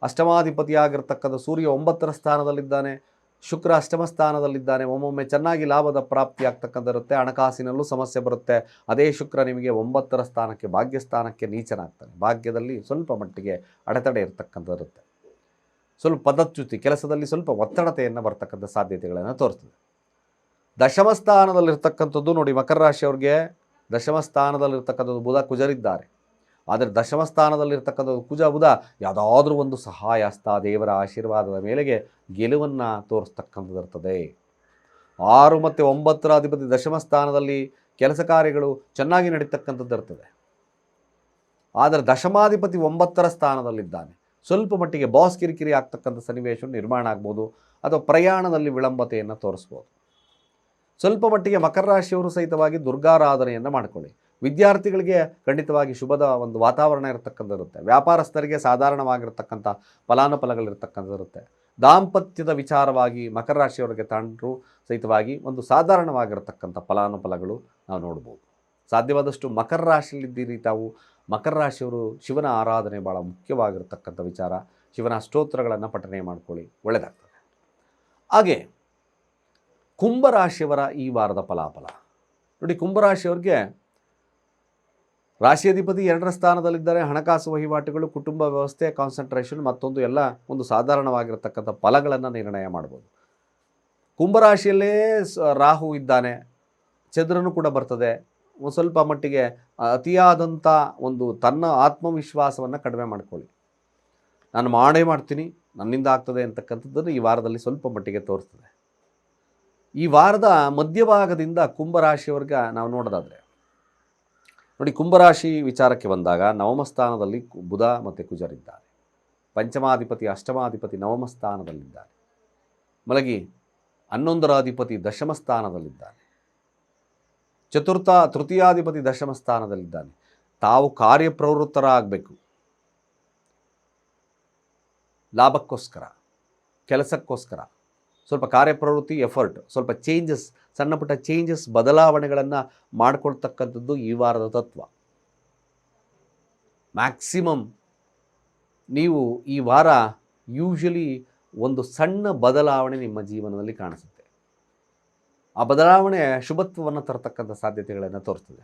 ಅಷ್ಟಮಾಧಿಪತಿಯಾಗಿರ್ತಕ್ಕಂಥ ಸೂರ್ಯ ಒಂಬತ್ತರ ಸ್ಥಾನದಲ್ಲಿದ್ದಾನೆ. ಶುಕ್ರ ಅಷ್ಟಮ ಸ್ಥಾನದಲ್ಲಿದ್ದಾನೆ. ಒಮ್ಮೊಮ್ಮೆ ಚೆನ್ನಾಗಿ ಲಾಭದ ಪ್ರಾಪ್ತಿ ಆಗ್ತಕ್ಕಂಥ ಇರುತ್ತೆ ಹಣಕಾಸಿನಲ್ಲೂ ಸಮಸ್ಯೆ ಬರುತ್ತೆ. ಅದೇ ಶುಕ್ರ ನಿಮಗೆ ಒಂಬತ್ತರ ಸ್ಥಾನಕ್ಕೆ, ಭಾಗ್ಯ ಸ್ಥಾನಕ್ಕೆ ನೀಚನಾಗ್ತಾನೆ. ಭಾಗ್ಯದಲ್ಲಿ ಸ್ವಲ್ಪ ಮಟ್ಟಿಗೆ ಅಡೆತಡೆ ಇರತಕ್ಕಂಥದ್ದಿರುತ್ತೆ. ಸ್ವಲ್ಪ ಪದಚ್ಯುತಿ, ಕೆಲಸದಲ್ಲಿ ಸ್ವಲ್ಪ ಒತ್ತಡತೆಯನ್ನು ಬರ್ತಕ್ಕಂಥ ಸಾಧ್ಯತೆಗಳನ್ನು ತೋರಿಸ್ತದೆ. ದಶಮ ಸ್ಥಾನದಲ್ಲಿರ್ತಕ್ಕಂಥದ್ದು ನೋಡಿ, ಮಕರ ರಾಶಿಯವ್ರಿಗೆ ದಶಮ ಸ್ಥಾನದಲ್ಲಿರ್ತಕ್ಕಂಥದ್ದು ಬುಧ ಕುಜರಿದ್ದಾರೆ. ಆದರೆ ದಶಮ ಸ್ಥಾನದಲ್ಲಿರ್ತಕ್ಕಂಥದ್ದು ಬುಧ ಯಾವುದಾದ್ರೂ ಒಂದು ಸಹಾಯ ಹಸ್ತ ದೇವರ ಆಶೀರ್ವಾದದ ಮೇಲೆಗೆ ಗೆಲುವನ್ನು ತೋರಿಸ್ತಕ್ಕಂಥದ್ದಿರ್ತದೆ. ಆರು ಮತ್ತು ಒಂಬತ್ತರ ಅಧಿಪತಿ ದಶಮ ಸ್ಥಾನದಲ್ಲಿ ಕೆಲಸ ಕಾರ್ಯಗಳು ಚೆನ್ನಾಗಿ ನಡೀತಕ್ಕಂಥದ್ದು ಇರ್ತದೆ ಆದರೆ ದಶಮಾಧಿಪತಿ ಒಂಬತ್ತರ ಸ್ಥಾನದಲ್ಲಿದ್ದಾನೆ. ಸ್ವಲ್ಪ ಮಟ್ಟಿಗೆ ಬಾಸ್ ಕಿರಿಕಿರಿ ಆಗ್ತಕ್ಕಂಥ ಸನ್ನಿವೇಶ ನಿರ್ಮಾಣ ಆಗ್ಬೋದು, ಅಥವಾ ಪ್ರಯಾಣದಲ್ಲಿ ವಿಳಂಬತೆಯನ್ನು ತೋರಿಸ್ಬೋದು. ಸ್ವಲ್ಪ ಮಟ್ಟಿಗೆ ಮಕರ ರಾಶಿಯವರು ಸಹಿತವಾಗಿ ದುರ್ಗಾರಾಧನೆಯನ್ನು ಮಾಡಿಕೊಳ್ಳಿ. ವಿದ್ಯಾರ್ಥಿಗಳಿಗೆ ಖಂಡಿತವಾಗಿ ಶುಭದ ಒಂದು ವಾತಾವರಣ ಇರತಕ್ಕಂಥದ್ದು ಇರುತ್ತೆ ವ್ಯಾಪಾರಸ್ಥರಿಗೆ ಸಾಧಾರಣವಾಗಿರ್ತಕ್ಕಂಥ ಇರುತ್ತೆ ದಾಂಪತ್ಯದ ವಿಚಾರವಾಗಿ ಮಕರ ರಾಶಿಯವರಿಗೆ ತಾಂಡ್ರು ಸಹಿತವಾಗಿ ಒಂದು ಸಾಧಾರಣವಾಗಿರತಕ್ಕಂಥ ಫಲಾನುಫಲಗಳು ನಾವು ನೋಡ್ಬೋದು. ಸಾಧ್ಯವಾದಷ್ಟು ಮಕರ ರಾಶಿಯಲ್ಲಿದ್ದೀರಿ ತಾವು. ಮಕರ ರಾಶಿಯವರು ಶಿವನ ಆರಾಧನೆ ಭಾಳ ಮುಖ್ಯವಾಗಿರತಕ್ಕಂಥ ವಿಚಾರ. ಶಿವನ ಸ್ತೋತ್ರಗಳನ್ನು ಪಠನೆ ಮಾಡ್ಕೊಳ್ಳಿ. ಒಳ್ಳೆಯದಾಗ್ತದೆ ಹಾಗೆ ಕುಂಭರಾಶಿಯವರ ಈ ವಾರದ ಫಲಾಫಲ. ನೋಡಿ ಕುಂಭರಾಶಿಯವ್ರಿಗೆ ರಾಶಿಯಾಧಿಪತಿ ಎರಡರ ಸ್ಥಾನದಲ್ಲಿದ್ದರೆ ಹಣಕಾಸು ವಹಿವಾಟುಗಳು, ಕುಟುಂಬ ವ್ಯವಸ್ಥೆ ಕಾನ್ಸಂಟ್ರೇಷನ್ ಮತ್ತೊಂದು ಎಲ್ಲ ಒಂದು ಸಾಧಾರಣವಾಗಿರತಕ್ಕಂಥ ಫಲಗಳನ್ನು ನಿರ್ಣಯ ಮಾಡ್ಬೋದು. ಕುಂಭರಾಶಿಯಲ್ಲೇ ರಾಹು ಇದ್ದಾನೆ. ಚಂದ್ರನು ಕೂಡ ಬರ್ತದೆ. ಒಂದು ಸ್ವಲ್ಪ ಮಟ್ಟಿಗೆ ಅತಿಯಾದಂಥ ಒಂದು ತನ್ನ ಆತ್ಮವಿಶ್ವಾಸವನ್ನು ಕಡಿಮೆ ಮಾಡ್ಕೊಳ್ಳಿ. ನಾನು ಮಾಡೇ ಮಾಡ್ತೀನಿ, ನನ್ನಿಂದ ಆಗ್ತದೆ ಅಂತಕ್ಕಂಥದ್ದನ್ನು ಈ ವಾರದಲ್ಲಿ ಸ್ವಲ್ಪ ಮಟ್ಟಿಗೆ ತೋರಿಸ್ತದೆ. ಈ ವಾರದ ಮಧ್ಯಭಾಗದಿಂದ ಕುಂಭರಾಶಿಯವರ್ಗ ನಾವು ನೋಡೋದಾದರೆ ನೋಡಿ, ಕುಂಭರಾಶಿ ವಿಚಾರಕ್ಕೆ ಬಂದಾಗ ನವಮ ಸ್ಥಾನದಲ್ಲಿ ಕು- ಬುಧ ಮತ್ತು ಕುಜರಿದ್ದಾರೆ ಪಂಚಮಾಧಿಪತಿ, ಅಷ್ಟಮಾಧಿಪತಿ ನವಮ ಸ್ಥಾನದಲ್ಲಿದ್ದಾರೆ. ಮಲಗಿ ಹನ್ನೊಂದರ ಅಧಿಪತಿ ದಶಮ ಸ್ಥಾನದಲ್ಲಿದ್ದಾನೆ. ಚತುರ್ಥ, ತೃತೀಯಾಧಿಪತಿ ದಶಮ ಸ್ಥಾನದಲ್ಲಿದ್ದಾನೆ. ತಾವು ಕಾರ್ಯಪ್ರವೃತ್ತರಾಗಬೇಕು. ಲಾಭಕ್ಕೋಸ್ಕರ, ಕೆಲಸಕ್ಕೋಸ್ಕರ. ಸ್ವಲ್ಪ ಕಾರ್ಯಪ್ರವೃತ್ತಿ ಎಫರ್ಟ್ ಸ್ವಲ್ಪ ಚೇಂಜಸ್ ಸಣ್ಣ ಪುಟ್ಟ ಚೇಂಜಸ್ ಬದಲಾವಣೆಗಳನ್ನು ಮಾಡ್ಕೊಳ್ತಕ್ಕಂಥದ್ದು ಈ ವಾರದ ತತ್ವ. ಮ್ಯಾಕ್ಸಿಮಮ್ ನೀವು ಈ ವಾರ ಯೂಶಲಿ ಒಂದು ಸಣ್ಣ ಬದಲಾವಣೆ ನಿಮ್ಮ ಜೀವನದಲ್ಲಿ ಕಾಣಿಸುತ್ತೆ. ಆ ಬದಲಾವಣೆ ಶುಭತ್ವವನ್ನು ತರತಕ್ಕಂಥ ಸಾಧ್ಯತೆಗಳನ್ನು ತೋರಿಸ್ತದೆ.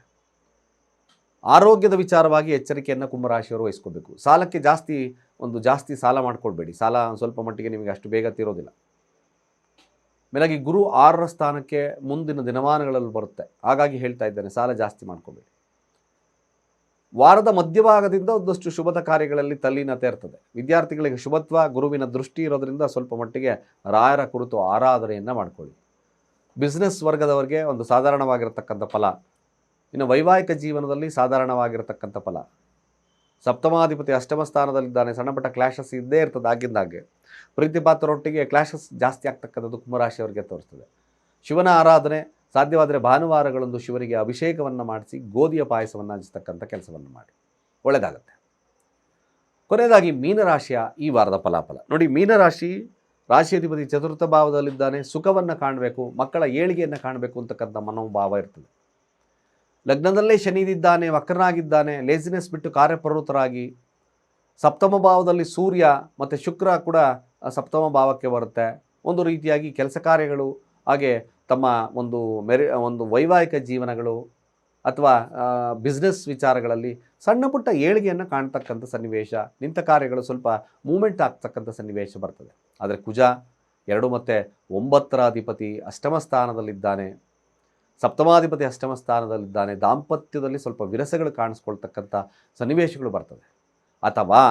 ಆರೋಗ್ಯದ ವಿಚಾರವಾಗಿ ಎಚ್ಚರಿಕೆಯನ್ನು ಕುಂಭರಾಶಿಯವರು ವಹಿಸ್ಕೋಬೇಕು. ಸಾಲಕ್ಕೆ ಜಾಸ್ತಿ, ಒಂದು ಜಾಸ್ತಿ ಸಾಲ ಮಾಡ್ಕೊಳ್ಬೇಡಿ. ಸಾಲ ಸ್ವಲ್ಪ ಮಟ್ಟಿಗೆ ನಿಮಗೆ ಅಷ್ಟು ಬೇಗ ತೀರೋದಿಲ್ಲ. ಮೇಲಾಗಿ ಗುರು ಆರರ ಸ್ಥಾನಕ್ಕೆ ಮುಂದಿನ ದಿನಮಾನಗಳಲ್ಲಿ ಬರುತ್ತೆ. ಹಾಗಾಗಿ ಹೇಳ್ತಾ ಇದ್ದೇನೆ, ಸಾಲ ಜಾಸ್ತಿ ಮಾಡ್ಕೋಬೇಡಿ. ವಾರದ ಮಧ್ಯಭಾಗದಿಂದ ಒಂದಷ್ಟು ಶುಭದ ಕಾರ್ಯಗಳಲ್ಲಿ ತಲ್ಲೀನತೆ ಇರ್ತದೆ. ವಿದ್ಯಾರ್ಥಿಗಳಿಗೆ ಶುಭತ್ವ, ಗುರುವಿನ ದೃಷ್ಟಿ ಇರೋದ್ರಿಂದ ಸ್ವಲ್ಪ ಮಟ್ಟಿಗೆ ರಾಯರ ಕುರಿತು ಆರಾಧನೆಯನ್ನು ಮಾಡ್ಕೊಳ್ಳಿ. ಬಿಸ್ನೆಸ್ ವರ್ಗದವರಿಗೆ ಒಂದು ಸಾಧಾರಣವಾಗಿರತಕ್ಕಂಥ ಫಲ, ಇನ್ನು ವೈವಾಹಿಕ ಜೀವನದಲ್ಲಿ ಸಾಧಾರಣವಾಗಿರತಕ್ಕಂಥ ಫಲ. ಸಪ್ತಮಾಧಿಪತಿ ಅಷ್ಟಮ ಸ್ಥಾನದಲ್ಲಿದ್ದಾನೆ. ಸಣ್ಣಪಟ್ಟ ಕ್ಲಾಶಸ್ ಇದ್ದೇ ಇರ್ತದೆ ಆಗಿಂದಾಗೆ ಪ್ರೀತಿಪಾತ್ರರೊಟ್ಟಿಗೆ ಕ್ಲಾಶಸ್ ಜಾಸ್ತಿ ಆಗ್ತಕ್ಕಂಥದ್ದು ಕುಂಭರಾಶಿಯವರಿಗೆ ತೋರಿಸ್ತದೆ ಶಿವನ ಆರಾಧನೆ ಸಾಧ್ಯವಾದರೆ ಭಾನುವಾರಗಳಂದು ಶಿವರಿಗೆ ಅಭಿಷೇಕವನ್ನು ಮಾಡಿಸಿ ಗೋಧಿಯ ಪಾಯಸವನ್ನು ಹಂಚತಕ್ಕಂಥ ಕೆಲಸವನ್ನು ಮಾಡಿ. ಒಳ್ಳೆಯದಾಗತ್ತೆ ಕೊನೆಯದಾಗಿ ಮೀನರಾಶಿಯ ಈ ವಾರದ ಫಲಾಫಲ. ನೋಡಿ, ಮೀನರಾಶಿ ರಾಶಿಯಾಧಿಪತಿ ಚತುರ್ಥ ಭಾವದಲ್ಲಿದ್ದಾನೆ. ಸುಖವನ್ನು ಕಾಣಬೇಕು, ಮಕ್ಕಳ ಏಳಿಗೆಯನ್ನು ಕಾಣಬೇಕು ಅಂತಕ್ಕಂಥ ಮನೋಭಾವ ಇರ್ತದೆ. ಲಗ್ನದಲ್ಲೇ ಶನಿದಿದ್ದಾನೆ, ವಕ್ರನಾಗಿದ್ದಾನೆ ಲೇಸಿನೆಸ್ ಬಿಟ್ಟು ಕಾರ್ಯಪ್ರವೃತ್ತರಾಗಿ, ಸಪ್ತಮ ಭಾವದಲ್ಲಿ ಸೂರ್ಯ ಮತ್ತು ಶುಕ್ರ ಕೂಡ ಸಪ್ತಮ ಭಾವಕ್ಕೆ ಬರುತ್ತೆ. ಒಂದು ರೀತಿಯಾಗಿ ಕೆಲಸ ಕಾರ್ಯಗಳು, ಹಾಗೆ ತಮ್ಮ ಒಂದು ಮೆರಿ, ಒಂದು ವೈವಾಹಿಕ ಜೀವನಗಳು ಅಥವಾ ಬಿಸ್ನೆಸ್ ವಿಚಾರಗಳಲ್ಲಿ ಸಣ್ಣ ಪುಟ್ಟ ಏಳಿಗೆಯನ್ನು ಕಾಣ್ತಕ್ಕಂಥ ಸನ್ನಿವೇಶ, ನಿಂತ ಕಾರ್ಯಗಳು ಸ್ವಲ್ಪ ಮೂಮೆಂಟ್ ಆಗ್ತಕ್ಕಂಥ ಸನ್ನಿವೇಶ ಬರ್ತದೆ. ಆದರೆ ಕುಜ ಎರಡು ಮತ್ತು ಒಂಬತ್ತರ ಅಧಿಪತಿ ಅಷ್ಟಮ ಸ್ಥಾನದಲ್ಲಿದ್ದಾನೆ. ಸಪ್ತಮಾಧಿಪತಿ ಅಷ್ಟಮ ಸ್ಥಾನದಲ್ಲಿದ್ದಾನೆ. ದಾಂಪತ್ಯದಲ್ಲಿ ಸ್ವಲ್ಪ ವಿರಸಗಳು ಕಾಣಿಸ್ಕೊಳ್ತಕ್ಕಂಥ ಸನ್ನಿವೇಶಗಳು ಬರ್ತದೆ ಅಥವಾ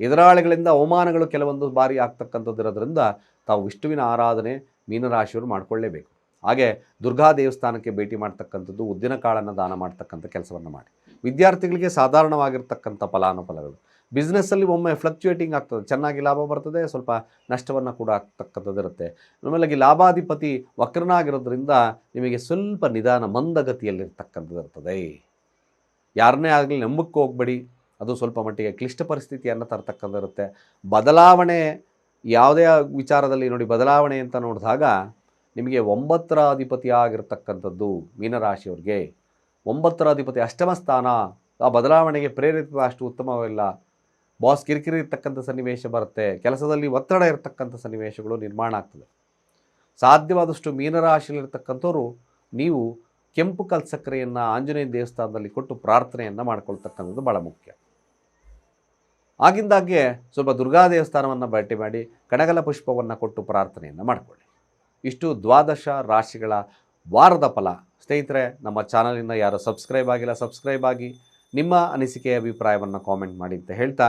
ಎದುರಾಳಿಗಳಿಂದ ಅವಮಾನಗಳು ಕೆಲವೊಂದು ಬಾರಿ ಆಗ್ತಕ್ಕಂಥದ್ದು ಇರೋದ್ರಿಂದ ತಾವು ವಿಷ್ಣುವಿನ ಆರಾಧನೆ ಮೀನರಾಶಿಯವರು ಮಾಡಿಕೊಳ್ಳೇಬೇಕು. ಹಾಗೆ ದುರ್ಗಾ ದೇವಸ್ಥಾನಕ್ಕೆ ಭೇಟಿ ಮಾಡ್ತಕ್ಕಂಥದ್ದು, ಉದ್ದಿನ ಕಾಳನ್ನು ದಾನ ಮಾಡ್ತಕ್ಕಂಥ ಕೆಲಸವನ್ನು ಮಾಡಿ. ವಿದ್ಯಾರ್ಥಿಗಳಿಗೆ ಸಾಧಾರಣವಾಗಿರ್ತಕ್ಕಂಥ ಫಲಾನುಫಲಗಳು. ಬಿಸ್ನೆಸ್ಸಲ್ಲಿ ಒಮ್ಮೆ ಫ್ಲಕ್ಚುಯೇಟಿಂಗ್ ಆಗ್ತದೆ. ಚೆನ್ನಾಗಿ ಲಾಭ ಬರ್ತದೆ, ಸ್ವಲ್ಪ ನಷ್ಟವನ್ನು ಕೂಡ ಆಗ್ತಕ್ಕಂಥದ್ದು ಇರುತ್ತೆ ಆಮೇಲೆ ಲಾಭಾಧಿಪತಿ ವಕ್ರನಾಗಿರೋದ್ರಿಂದ ನಿಮಗೆ ಸ್ವಲ್ಪ ನಿಧಾನ ಮಂದಗತಿಯಲ್ಲಿರ್ತಕ್ಕಂಥದ್ದು ಇರ್ತದೆ ಯಾರನ್ನೇ ಆಗಲಿ ನಂಬಕ್ಕೆ ಹೋಗಬೇಡಿ. ಅದು ಸ್ವಲ್ಪ ಮಟ್ಟಿಗೆ ಕ್ಲಿಷ್ಟ ಪರಿಸ್ಥಿತಿಯನ್ನು ತರ್ತಕ್ಕಂಥ ಇರುತ್ತೆ ಬದಲಾವಣೆ, ಯಾವುದೇ ವಿಚಾರದಲ್ಲಿ ನೋಡಿ ಬದಲಾವಣೆ ಅಂತ ನೋಡಿದಾಗ ನಿಮಗೆ ಒಂಬತ್ತರ ಅಧಿಪತಿ ಆಗಿರ್ತಕ್ಕಂಥದ್ದು ಮೀನರಾಶಿಯವ್ರಿಗೆ. ಒಂಬತ್ತರ ಅಧಿಪತಿ ಅಷ್ಟಮ ಸ್ಥಾನ, ಆ ಬದಲಾವಣೆಗೆ ಪ್ರೇರಿತ ಅಷ್ಟು ಉತ್ತಮವಿಲ್ಲ. ಬಾಸ್ ಕಿರಿಕಿರಿ ಇರ್ತಕ್ಕಂಥ ಸನ್ನಿವೇಶ ಬರುತ್ತೆ, ಕೆಲಸದಲ್ಲಿ ಒತ್ತಡ ಇರತಕ್ಕಂಥ ಸನ್ನಿವೇಶಗಳು ನಿರ್ಮಾಣ ಆಗ್ತದೆ. ಸಾಧ್ಯವಾದಷ್ಟು ಮೀನರಾಶಿಯಲ್ಲಿರ್ತಕ್ಕಂಥವ್ರು ನೀವು ಕೆಂಪು ಕಲ್ಸಕ್ಕರೆಯನ್ನು ಆಂಜನೇಯ ದೇವಸ್ಥಾನದಲ್ಲಿ ಕೊಟ್ಟು ಪ್ರಾರ್ಥನೆಯನ್ನು ಮಾಡ್ಕೊಳ್ತಕ್ಕಂಥದ್ದು ಭಾಳ ಮುಖ್ಯ. ಆಗಿಂದಾಗ್ಗೆ ಸ್ವಲ್ಪ ದುರ್ಗಾ ದೇವಸ್ಥಾನವನ್ನು ಭೇಟಿ ಮಾಡಿ, ಕಣಗಲ ಪುಷ್ಪವನ್ನು ಕೊಟ್ಟು ಪ್ರಾರ್ಥನೆಯನ್ನು ಮಾಡಿಕೊಳ್ಳಿ. ಇಷ್ಟು ದ್ವಾದಶ ರಾಶಿಗಳ ವಾರದ ಫಲ. ಸ್ನೇಹಿತರೆ, ನಮ್ಮ ಚಾನಲಿಂದ ಯಾರು ಸಬ್ಸ್ಕ್ರೈಬ್ ಆಗಿಲ್ಲ, ಸಬ್ಸ್ಕ್ರೈಬ್ ಆಗಿ ನಿಮ್ಮ ಅನಿಸಿಕೆ ಅಭಿಪ್ರಾಯವನ್ನು ಕಾಮೆಂಟ್ ಮಾಡಿ ಅಂತ ಹೇಳ್ತಾ